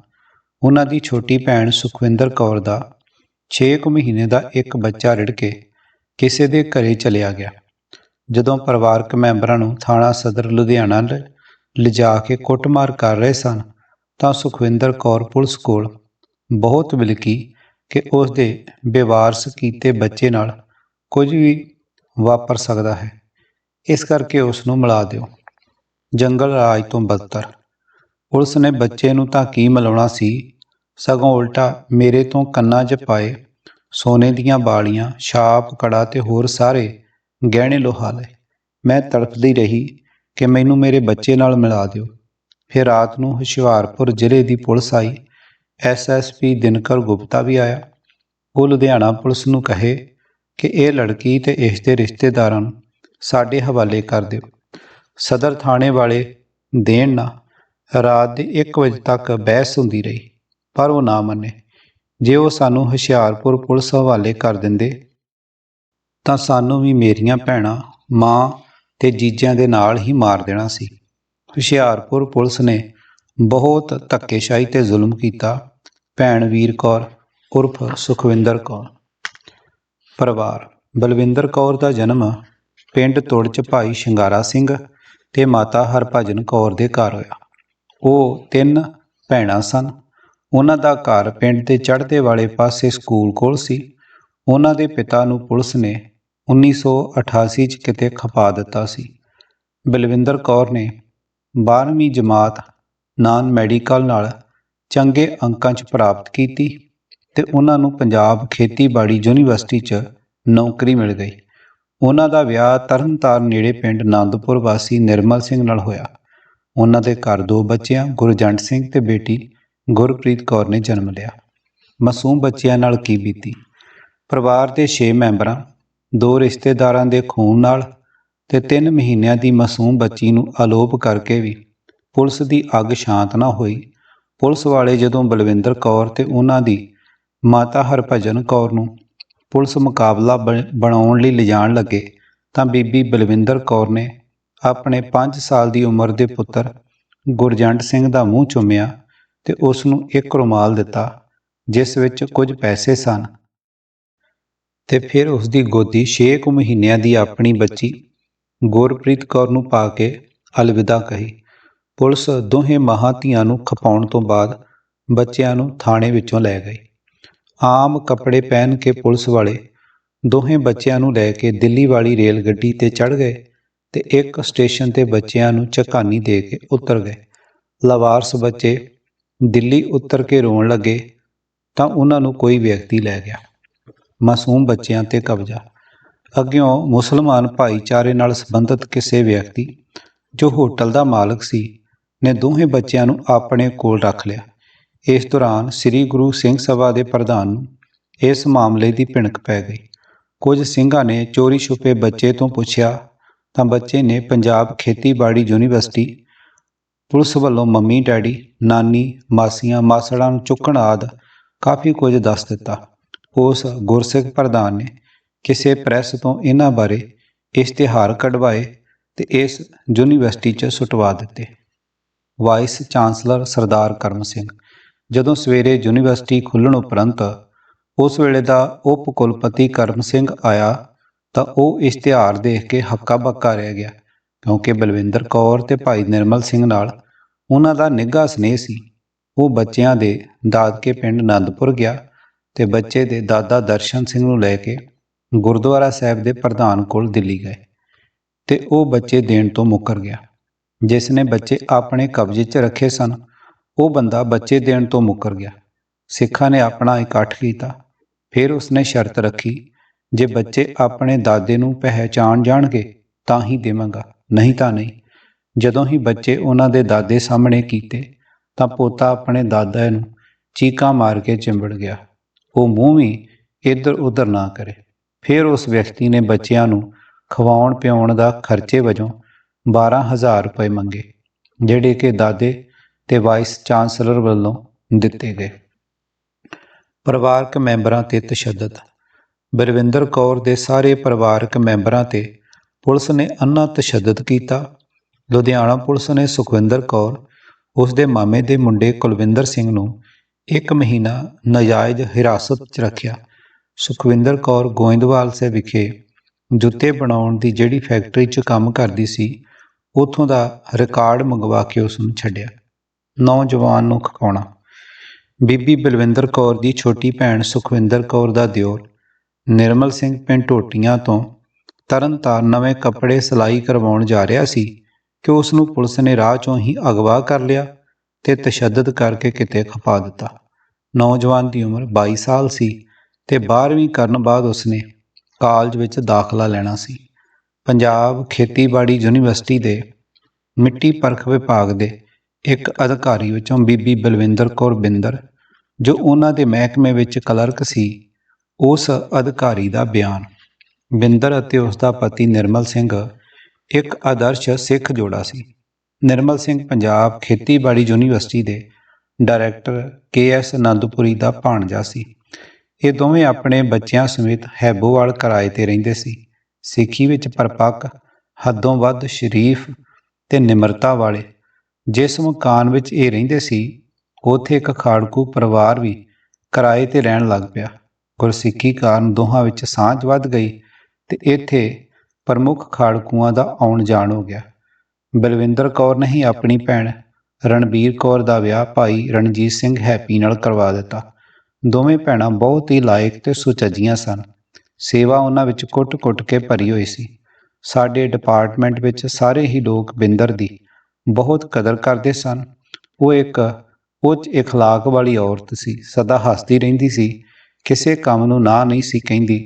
ਉਹਨਾਂ ਦੀ ਛੋਟੀ ਭੈਣ ਸੁਖਵਿੰਦਰ ਕੌਰ ਦਾ 6 ਕੁ ਮਹੀਨੇ ਦਾ ਇੱਕ ਬੱਚਾ ਰਿੜ ਕੇ ਕਿਸੇ ਦੇ ਘਰੇ ਚਲਿਆ ਗਿਆ। ਜਦੋਂ ਪਰਿਵਾਰਕ ਮੈਂਬਰਾਂ ਨੂੰ ਥਾਣਾ ਸਦਰ ਲੁਧਿਆਣਾ ਲ- ਲਿਜਾ ਕੇ ਕੁੱਟਮਾਰ ਕਰ ਰਹੇ ਸਨ ਤਾਂ ਸੁਖਵਿੰਦਰ ਕੌਰ ਪੁਲਿਸ ਕੋਲ ਬਹੁਤ ਵਿਲਕੀ ਕਿ ਉਸ ਦੇ ਬੇਵਾਰਸ ਕੀਤੇ ਬੱਚੇ ਨਾਲ ਕੁਝ ਵੀ ਵਾਪਰ ਸਕਦਾ ਹੈ। ਇਸ ਕਰਕੇ ਉਸ ਨੂੰ ਮਿਲਾ ਦਿਓ। ਜੰਗਲ ਰਾਜ ਤੋਂ ਬਦਤਰ। ਪੁਲਿਸ ਨੇ ਬੱਚੇ ਨੂੰ ਤਾਂ ਕੀ ਮਿਲਾਉਣਾ ਸੀ? ਸਗੋਂ ਉਲਟਾ ਮੇਰੇ ਤੋਂ ਕੰਨਾਂ 'ਚ ਪਾਏ ਸੋਨੇ ਦੀਆਂ ਬਾਲੀਆਂ, ਛਾਪ, ਕੜਾ ਤੇ ਹੋਰ ਸਾਰੇ ਗਹਿਣੇ ਲੋਹਾ ਲਏ। ਮੈਂ ਤੜਫਦੀ ਰਹੀ ਕਿ ਮੈਨੂੰ ਮੇਰੇ ਬੱਚੇ ਨਾਲ ਮਿਲਾ ਦਿਓ। ਫਿਰ ਰਾਤ ਨੂੰ ਹੁਸ਼ਿਆਰਪੁਰ ਜ਼ਿਲ੍ਹੇ ਦੀ ਪੁਲਿਸ ਆਈ ਐਸਐਸਪੀ ਦਿਨਕਰ ਗੁਪਤਾ ਵੀ ਆਇਆ। ਉਹ ਲੁਧਿਆਣਾ ਪੁਲਿਸ ਨੂੰ ਕਹੇ ਕਿ ਇਹ ਲੜਕੀ ਤੇ ਇਸ ਦੇ ਰਿਸ਼ਤੇਦਾਰਾਂ ਨੂੰ ਸਾਡੇ ਹਵਾਲੇ ਕਰ ਦਿਓ। ਸਦਰ ਥਾਣੇ ਵਾਲੇ ਦੇਣ ਨਾ, ਰਾਤ ਦੇ 1 ਵਜੇ ਤੱਕ ਬਹਿਸ ਹੁੰਦੀ ਰਹੀ, ਪਰ ਉਹ ਨਾ ਮੰਨੇ। ਜੇ ਉਹ ਸਾਨੂੰ ਹੁਸ਼ਿਆਰਪੁਰ ਪੁਲਿਸ ਹਵਾਲੇ ਕਰ ਦਿੰਦੇ, ਤਾਂ ਸਾਨੂੰ ਵੀ ਮੇਰੀਆਂ ਭੈਣਾਂ, ਮਾਂ ਤੇ ਜੀਜਿਆਂ ਦੇ ਨਾਲ ਹੀ ਮਾਰ ਦੇਣਾ ਸੀ। ਹੁਸ਼ਿਆਰਪੁਰ ਪੁਲਿਸ ਨੇ ਬਹੁਤ ਧੱਕੇਸ਼ਾਹੀ ਤੇ ਜ਼ੁਲਮ ਕੀਤਾ ਭੈਣ ਵੀਰ ਕੌਰ, ਉਰਫ ਸੁਖਵਿੰਦਰ ਕੌਰ। ਪਰਿਵਾਰ, ਬਲਵਿੰਦਰ ਕੌਰ ਦਾ ਜਨਮ ਪਿੰਡ ਤੁੜ ਚ ਭਾਈ ਸ਼ਿੰਗਾਰਾ ਸਿੰਘ ਤੇ ਮਾਤਾ ਹਰਭਜਨ ਕੌਰ ਦੇ ਘਰ ਹੋਇਆ। ਉਹ ਤਿੰਨ ਭੈਣਾਂ ਸਨ। ਉਹਨਾਂ ਦਾ ਘਰ ਪਿੰਡ ਦੇ ਚੜ੍ਹਦੇ ਵਾਲੇ ਪਾਸੇ ਸਕੂਲ ਕੋਲ ਸੀ। ਉਹਨਾਂ ਦੇ ਪਿਤਾ ਨੂੰ ਪੁਲਿਸ ਨੇ 1988 ਚ ਕਿਤੇ ਖਪਾ ਦਿੱਤਾ ਸੀ। ਬਲਵਿੰਦਰ ਕੌਰ ਨੇ 12ਵੀਂ ਜਮਾਤ ਨਾਨ ਮੈਡੀਕਲ ਨਾਲ ਚੰਗੇ ਅੰਕਾਂ 'ਚ ਪ੍ਰਾਪਤ ਕੀਤੀ ਤੇ ਉਹਨਾਂ ਨੂੰ ਪੰਜਾਬ ਖੇਤੀਬਾੜੀ ਯੂਨੀਵਰਸਿਟੀ 'ਚ ਨੌਕਰੀ ਮਿਲ ਗਈ। ਉਹਨਾਂ ਦਾ ਵਿਆਹ ਤਰਨਤਾਰਨ ਨੇੜੇ ਪਿੰਡ ਆਨੰਦਪੁਰ ਵਾਸੀ ਨਿਰਮਲ ਸਿੰਘ ਨਾਲ ਹੋਇਆ। ਉਹਨਾਂ ਦੇ ਘਰ ਦੋ ਬੱਚਿਆਂ, ਗੁਰਜੰਟ ਸਿੰਘ ਤੇ ਬੇਟੀ ਗੁਰਪ੍ਰੀਤ ਕੌਰ ਨੇ ਜਨਮ ਲਿਆ। ਮਾਸੂਮ ਬੱਚਿਆਂ ਨਾਲ ਕੀ ਬੀਤੀ? ਪਰਿਵਾਰ ਦੇ 6 ਮੈਂਬਰਾਂ, ਦੋ ਰਿਸ਼ਤੇਦਾਰਾਂ ਦੇ ਖੂਨ ਨਾਲ ਤੇ 3 ਮਹੀਨਿਆਂ ਦੀ ਮਾਸੂਮ ਬੱਚੀ ਨੂੰ ਅਲੋਪ ਕਰਕੇ ਵੀ ਪੁਲਿਸ ਦੀ ਅੱਗ ਸ਼ਾਂਤ ਨਾ ਹੋਈ। ਪੁਲਿਸ ਵਾਲੇ ਜਦੋਂ ਬਲਵਿੰਦਰ ਕੌਰ ਤੇ ਉਹਨਾਂ ਦੀ ਮਾਤਾ ਹਰਭਜਨ ਕੌਰ ਨੂੰ ਪੁਲਿਸ ਮੁਕਾਬਲਾ ਬਣ- ਬਣਾਉਣ ਲਈ ਲਿਜਾਣ ਲੱਗੇ, ਤਾਂ ਬੀਬੀ ਬਲਵਿੰਦਰ ਕੌਰ ਨੇ ਆਪਣੇ 5 ਸਾਲ ਦੀ ਉਮਰ ਦੇ ਪੁੱਤਰ ਗੁਰਜੰਟ ਸਿੰਘ ਦਾ ਮੂੰਹ ਚੁੰਮਿਆ ਤੇ ਉਸ ਨੂੰ ਇੱਕ ਰੁਮਾਲ ਦਿੱਤਾ, ਜਿਸ ਵਿੱਚ ਕੁਝ ਪੈਸੇ ਸਨ। ਤੇ ਫਿਰ ਉਸ ਦੀ ਗੋਦੀ 6 ਕੁ ਮਹੀਨਿਆਂ ਦੀ ਆਪਣੀ ਬੱਚੀ ਗੁਰਪ੍ਰੀਤ ਕੌਰ ਨੂੰ ਪਾ ਕੇ ਅਲਵਿਦਾ ਕਹੀ ਪੁਲਿਸ ਦੋਹੇ ਮਹਾਂ ਧੀਆਂ ਨੂੰ ਖਪਾਉਣ ਤੋਂ ਬਾਅਦ ਬੱਚਿਆਂ ਨੂੰ ਥਾਣੇ ਵਿੱਚੋਂ ਲੈ ਗਈ। ਆਮ ਕੱਪੜੇ ਪਹਿਨ ਕੇ ਪੁਲਿਸ ਵਾਲੇ ਦੋਹੇ ਬੱਚਿਆਂ ਨੂੰ ਲੈ ਕੇ ਦਿੱਲੀ ਵਾਲੀ ਰੇਲ ਗੱਡੀ ਤੇ ਚੜ੍ਹ ਗਏ ਤੇ ਇੱਕ ਸਟੇਸ਼ਨ ਤੇ ਬੱਚਿਆਂ ਨੂੰ ਝਕਾਨੀ ਦੇ ਕੇ ਉਤਰ ਗਏ। ਲਵਾਰਸ ਬੱਚੇ ਦਿੱਲੀ ਉਤਰ ਕੇ ਰੋਣ ਲੱਗੇ ਤਾਂ ਉਹਨਾਂ ਨੂੰ ਕੋਈ ਵਿਅਕਤੀ ਲੈ ਗਿਆ। ਮਾਸੂਮ ਬੱਚਿਆਂ ਤੇ ਕਬਜ਼ਾ। ਅੱਗਿਓਂ ਮੁਸਲਮਾਨ ਭਾਈਚਾਰੇ ਨਾਲ ਸੰਬੰਧਿਤ ਕਿਸੇ ਵਿਅਕਤੀ ਜੋ ਹੋਟਲ ਦਾ ਮਾਲਕ ਸੀ ਨੇ ਦੋਹੇ ਬੱਚਿਆਂ ਨੂੰ ਆਪਣੇ ਕੋਲ ਰੱਖ ਲਿਆ। ਇਸ ਦੌਰਾਨ ਸ੍ਰੀ ਗੁਰੂ ਸਿੰਘ ਸਭਾ ਦੇ ਪ੍ਰਧਾਨ ਨੂੰ ਇਸ ਮਾਮਲੇ ਦੀ ਭਿਣਕ ਪੈ ਗਈ। ਕੁਝ ਸਿੰਘਾਂ ਨੇ ਚੋਰੀ ਛੁਪੇ ਬੱਚੇ ਤੋਂ ਪੁੱਛਿਆ, ਤਾਂ ਬੱਚੇ ਨੇ ਪੰਜਾਬ ਖੇਤੀਬਾੜੀ ਯੂਨੀਵਰਸਿਟੀ, ਪੁਲਿਸ ਵੱਲੋਂ ਮੰਮੀ, ਡੈਡੀ, ਨਾਨੀ, ਮਾਸੀਆਂ, ਮਾਸੜਾਂ ਨੂੰ ਚੁੱਕਣ ਆਦ ਕਾਫੀ ਕੁਝ ਦੱਸ ਦਿੱਤਾ। ਉਸ ਗੁਰਸਿੱਖ ਪ੍ਰਧਾਨ ਨੇ ਕਿਸੇ ਪ੍ਰੈਸ ਤੋਂ ਇਹਨਾਂ ਬਾਰੇ ਇਸ਼ਤਿਹਾਰ ਕਢਵਾਏ ਤੇ ਇਸ ਯੂਨੀਵਰਸਿਟੀ 'ਚ ਸੁਟਵਾ ਦਿੱਤੇ। Vice chancellor Sardar Karam Singh. ਜਦੋਂ ਸਵੇਰੇ ਯੂਨੀਵਰਸਿਟੀ ਖੁੱਲ੍ਹਣ ਉਪਰੰਤ ਉਸ ਵੇਲੇ ਦਾ ਉਪ ਕੁਲਪਤੀ ਕਰਮ ਸਿੰਘ ਆਇਆ, ਤਾਂ ਉਹ ਇਸ਼ਤਿਹਾਰ ਦੇਖ ਕੇ ਹੱਕਾ ਬੱਕਾ ਰਹਿ ਗਿਆ, ਕਿਉਂਕਿ ਬਲਵਿੰਦਰ ਕੌਰ ਤੇ ਭਾਈ ਨਿਰਮਲ ਸਿੰਘ ਨਾਲ ਉਹਨਾਂ ਦਾ ਨਿੱਘਾ ਸਨੇਹ ਸੀ। ਉਹ ਬੱਚਿਆਂ ਦੇ ਦਾਦਕੇ ਪਿੰਡ ਆਨੰਦਪੁਰ ਗਿਆ ਤੇ ਬੱਚੇ ਦੇ ਦਾਦਾ ਦਰਸ਼ਨ ਸਿੰਘ ਨੂੰ ਲੈ ਕੇ ਗੁਰਦੁਆਰਾ ਸਾਹਿਬ ਦੇ ਪ੍ਰਧਾਨ ਕੋਲ ਦਿੱਲੀ ਗਏ ਤੇ ਉਹ ਬੱਚੇ ਦੇਣ ਤੋਂ ਮੁੱਕਰ ਗਿਆ। ਜਿਸ ਨੇ ਬੱਚੇ ਆਪਣੇ ਕਬਜ਼ੇ 'ਚ ਰੱਖੇ ਸਨ, ਉਹ ਬੰਦਾ ਬੱਚੇ ਦੇਣ ਤੋਂ ਮੁੱਕਰ ਗਿਆ। ਸਿੱਖਾਂ ਨੇ ਆਪਣਾ ਇਕੱਠ ਕੀਤਾ। ਫਿਰ ਉਸਨੇ ਸ਼ਰਤ ਰੱਖੀ, ਜੇ ਬੱਚੇ ਆਪਣੇ ਦਾਦੇ ਨੂੰ ਪਹਿਚਾਣ ਜਾਣਗੇ, ਤਾਂ ਹੀ ਦੇਵਾਂਗਾ, ਨਹੀਂ ਤਾਂ ਨਹੀਂ। ਜਦੋਂ ਹੀ ਬੱਚੇ ਉਹਨਾਂ ਦੇ ਦਾਦੇ ਸਾਹਮਣੇ ਕੀਤੇ, ਤਾਂ ਪੋਤਾ ਆਪਣੇ ਦਾਦਾ ਨੂੰ ਚੀਕਾਂ ਮਾਰ ਕੇ ਚਿੰਬੜ ਗਿਆ। ਉਹ ਮੂੰਹ ਵੀ ਇੱਧਰ ਉੱਧਰ ਨਾ ਕਰੇ। ਫਿਰ ਉਸ ਵਿਅਕਤੀ ਨੇ ਬੱਚਿਆਂ ਨੂੰ ਖਵਾਉਣ ਪਿਆਉਣ ਦਾ ਖਰਚੇ ਵਜੋਂ 12000 ਰੁਪਏ ਮੰਗੇ, ਜਿਹੜੇ ਕਿ ਦਾਦੇ ਤੇ ਵਾਈਸ ਚਾਂਸਲਰ ਵੱਲੋਂ ਦਿੱਤੇ ਗਏ। ਪਰਿਵਾਰਕ ਮੈਂਬਰਾਂ ਤੇ ਤਸ਼ੱਦਦ। ਬਰਵਿੰਦਰ ਕੌਰ ਦੇ ਸਾਰੇ ਪਰਿਵਾਰਕ ਮੈਂਬਰਾਂ ਤੇ ਪੁਲਿਸ ਨੇ ਅੰਨਾ ਤਸ਼ੱਦਦ ਕੀਤਾ। ਲੁਧਿਆਣਾ ਪੁਲਿਸ ਨੇ ਸੁਖਵਿੰਦਰ ਕੌਰ, ਉਸ ਦੇ ਮਾਮੇ ਦੇ ਮੁੰਡੇ ਕੁਲਵਿੰਦਰ ਸਿੰਘ ਨੂੰ ਇੱਕ ਮਹੀਨਾ ਨਾਜਾਇਜ਼ ਹਿਰਾਸਤ 'ਚ ਰੱਖਿਆ। ਸੁਖਵਿੰਦਰ ਕੌਰ ਗੋਇੰਦਵਾਲ ਸੇ ਵਿਖੇ ਜੁੱਤੇ ਬਣਾਉਣ ਦੀ ਜਿਹੜੀ ਫੈਕਟਰੀ 'ਚ ਕੰਮ ਕਰਦੀ ਸੀ ਉਥੋਂ ਦਾ ਰਿਕਾਰਡ ਮੰਗਵਾ ਕੇ ਉਸ ਨੂੰ ਛੱਡਿਆ। ਨੌਜਵਾਨ ਨੂੰ ਖਕਾਉਣਾ। ਬੀਬੀ ਬਲਵਿੰਦਰ ਕੌਰ ਦੀ ਛੋਟੀ ਭੈਣ ਸੁਖਵਿੰਦਰ ਕੌਰ ਦਾ ਦਿਓਰ। ਨਿਰਮਲ ਸਿੰਘ ਪਿੰਡ ਟੋਟੀਆਂ ਤੋਂ ਤਰਨਤਾਰਨ ਨਵੇਂ ਕੱਪੜੇ ਸਿਲਾਈ ਕਰਵਾਉਣ ਜਾ ਰਿਹਾ ਸੀ ਕਿ ਉਸ ਨੂੰ ਪੁਲਿਸ ਨੇ ਰਾਹ ਚੋਂ ਹੀ ਅਗਵਾ ਕਰ ਲਿਆ ਤੇ ਤਸ਼ੱਦਦ ਕਰਕੇ ਕਿਤੇ ਖਪਾ ਦਿੱਤਾ। ਨੌਜਵਾਨ ਦੀ ਉਮਰ 22 ਸਾਲ ਸੀ ਤੇ 12ਵੀਂ ਕਰਨ ਬਾਅਦ ਉਸਨੇ ਕਾਲਜ ਵਿੱਚ ਦਾਖਲਾ ਲੈਣਾ ਸੀ। ਪੰਜਾਬ ਖੇਤੀਬਾੜੀ ਯੂਨੀਵਰਸਿਟੀ ਦੇ ਮਿੱਟੀ ਪਰਖ ਵਿਭਾਗ ਦੇ ਇੱਕ ਅਧਿਕਾਰੀ ਵਿੱਚੋਂ ਬੀਬੀ ਬਲਵਿੰਦਰ ਕੌਰ ਬਿੰਦਰ, ਜੋ ਉਹਨਾਂ ਦੇ ਮਹਿਕਮੇ ਵਿੱਚ ਕਲਰਕ ਸੀ, ਉਸ ਅਧਿਕਾਰੀ ਦਾ ਬਿਆਨ। ਬਿੰਦਰ ਅਤੇ ਉਸ ਦਾ ਪਤੀ ਨਿਰਮਲ ਸਿੰਘ ਇੱਕ ਆਦਰਸ਼ ਸਿੱਖ ਜੋੜਾ ਸੀ। ਨਿਰਮਲ ਸਿੰਘ ਪੰਜਾਬ ਖੇਤੀਬਾੜੀ ਯੂਨੀਵਰਸਿਟੀ ਦੇ ਡਾਇਰੈਕਟਰ ਕੇ ਐਸ ਆਨੰਦਪੁਰੀ ਦਾ ਭਾਣਜਾ ਸੀ। ਇਹ ਦੋਵੇਂ ਆਪਣੇ ਬੱਚਿਆਂ ਸਮੇਤ ਹੈਬੋਵਾਲ ਕਿਰਾਏ ਤੇ ਰਹਿੰਦੇ ਸੀ। ਸਿੱਖੀ ਵਿੱਚ ਪਰਪੱਕ, ਹੱਦੋਂ ਵੱਧ ਸ਼ਰੀਫ ਤੇ ਨਿਮਰਤਾ ਵਾਲੇ, ਜਿਸ ਮਕਾਨ ਵਿੱਚ ਇਹ ਰਹਿੰਦੇ ਸੀ, ਉਥੇ ਇੱਕ ਖਾੜਕੂ ਪਰਿਵਾਰ ਵੀ ਕਿਰਾਏ ਤੇ ਰਹਿਣ ਲੱਗ ਪਿਆ। ਗੁਰਸਿੱਖੀ ਕਾਰਨ ਦੋਹਾਂ ਵਿੱਚ ਸਾਂਝ ਵੱਧ ਗਈ ਤੇ ਇੱਥੇ ਪ੍ਰਮੁੱਖ ਖਾੜਕੂਆਂ ਦਾ ਆਉਣ ਜਾਣ ਹੋ ਗਿਆ। ਬਲਵਿੰਦਰ ਕੌਰ ਨੇ ਹੀ ਆਪਣੀ ਭੈਣ ਰਣਬੀਰ ਕੌਰ ਦਾ ਵਿਆਹ ਭਾਈ ਰਣਜੀਤ ਸਿੰਘ ਹੈਪੀ ਨਾਲ ਕਰਵਾ ਦਿੱਤਾ। ਦੋਵੇਂ ਭੈਣਾਂ ਬਹੁਤ ਹੀ ਲਾਇਕ ਤੇ ਸੁਚੱਜੀਆਂ ਸਨ। ਸੇਵਾ ਉਹਨਾਂ ਵਿੱਚ ਕੁੱਟ-ਕੁੱਟ ਕੇ ਭਰੀ ਹੋਈ ਸੀ ਸਾਡੇ ਡਿਪਾਰਟਮੈਂਟ ਵਿੱਚ ਸਾਰੇ ਹੀ ਲੋਕ ਬਿੰਦਰ ਦੀ ਬਹੁਤ ਕਦਰ ਕਰਦੇ ਸਨ ਉਹ ਇੱਕ ਉੱਚ اخلاق ਵਾਲੀ ਔਰਤ ਸੀ ਸਦਾ ਹੱਸਦੀ ਰਹਿੰਦੀ ਸੀ ਕਿਸੇ ਕੰਮ ਨੂੰ ਨਾ ਨਹੀਂ ਸੀ ਕਹਿੰਦੀ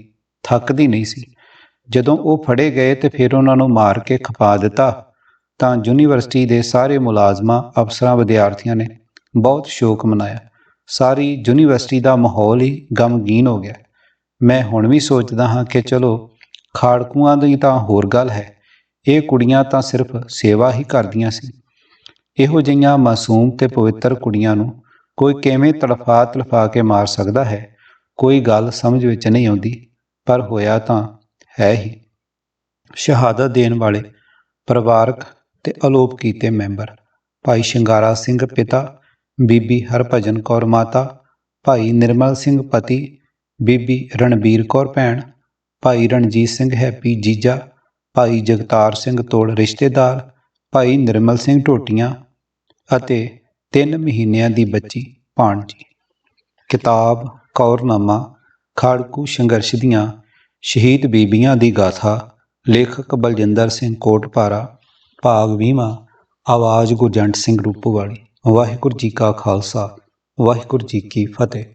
ਥੱਕਦੀ ਨਹੀਂ ਸੀ ਜਦੋਂ ਉਹ ਫੜੇ ਗਏ ਤੇ ਫਿਰ ਉਹਨਾਂ ਨੂੰ ਮਾਰ ਕੇ ਖਪਾ ਦਿੱਤਾ ਤਾਂ ਯੂਨੀਵਰਸਿਟੀ ਦੇ ਸਾਰੇ ਮੁਲਾਜ਼ਮਾਂ ਅਫਸਰਾਂ ਵਿਦਿਆਰਥੀਆਂ ਨੇ ਬਹੁਤ ਸ਼ੋਕ ਮਨਾਇਆ ਸਾਰੀ ਯੂਨੀਵਰਸਿਟੀ ਦਾ ਮਾਹੌਲ ਹੀ ਗਮਗੀਨ ਹੋ ਗਿਆ ਮੈਂ ਹੁਣ ਵੀ ਸੋਚਦਾ ਹਾਂ ਕਿ ਚਲੋ, ਖਾੜਕੂਆਂ ਦੀ ਤਾਂ ਹੋਰ ਗੱਲ ਹੈ। ਇਹ ਕੁੜੀਆਂ ਤਾਂ ਸਿਰਫ ਸੇਵਾ ਹੀ ਕਰਦੀਆਂ ਸੀ। ਇਹੋ ਜਿਹੀਆਂ ਮਾਸੂਮ ਤੇ ਪਵਿੱਤਰ ਕੁੜੀਆਂ ਨੂੰ ਕੋਈ ਕਿਵੇਂ ਤੜਫਾ ਤੜਫਾ ਕੇ ਮਾਰ ਸਕਦਾ ਹੈ, ਕੋਈ ਗੱਲ ਸਮਝ ਵਿੱਚ ਨਹੀਂ ਆਉਂਦੀ, ਪਰ ਹੋਇਆ ਤਾਂ ਹੈ ਹੀ। ਸ਼ਹਾਦਤ ਦੇਣ ਵਾਲੇ, ਪਰਿਵਾਰਕ ਤੇ ਅਲੋਪ ਕੀਤੇ ਮੈਂਬਰ, ਭਾਈ ਸ਼ਿੰਗਾਰਾ ਸਿੰਘ ਪਿਤਾ, ਬੀਬੀ ਹਰਭਜਨ ਕੌਰ ਮਾਤਾ, ਭਾਈ ਨਿਰਮਲ ਸਿੰਘ ਪਤੀ ਬੀਬੀ ਰਣਬੀਰ ਕੌਰ ਭੈਣ, ਭਾਈ ਰਣਜੀਤ ਸਿੰਘ ਹੈਪੀ ਜੀਜਾ, ਭਾਈ ਜਗਤਾਰ ਸਿੰਘ ਤੋੜ ਰਿਸ਼ਤੇਦਾਰ, ਭਾਈ ਨਿਰਮਲ ਸਿੰਘ ਢੋਟੀਆਂ ਅਤੇ 3 ਮਹੀਨਿਆਂ ਦੀ ਬੱਚੀ ਭਾਣਜੀ। ਕਿਤਾਬ, ਕੌਰਨਾਮਾ, ਖਾੜਕੂ ਸੰਘਰਸ਼ ਦੀਆਂ ਸ਼ਹੀਦ ਬੀਬੀਆਂ ਦੀ ਗਾਥਾ, ਲੇਖਕ ਬਲਜਿੰਦਰ ਸਿੰਘ ਕੋਟਪਾਰਾ, ਭਾਗ 20ਵਾਂ ਆਵਾਜ਼ ਗੁਰਜੰਟ ਸਿੰਘ ਰੂਪੋਵਾਲੀ। ਵਾਹਿਗੁਰੂ ਜੀ ਕਾ ਖਾਲਸਾ, ਵਾਹਿਗੁਰੂ ਜੀ ਕੀ ਫਤਿਹ।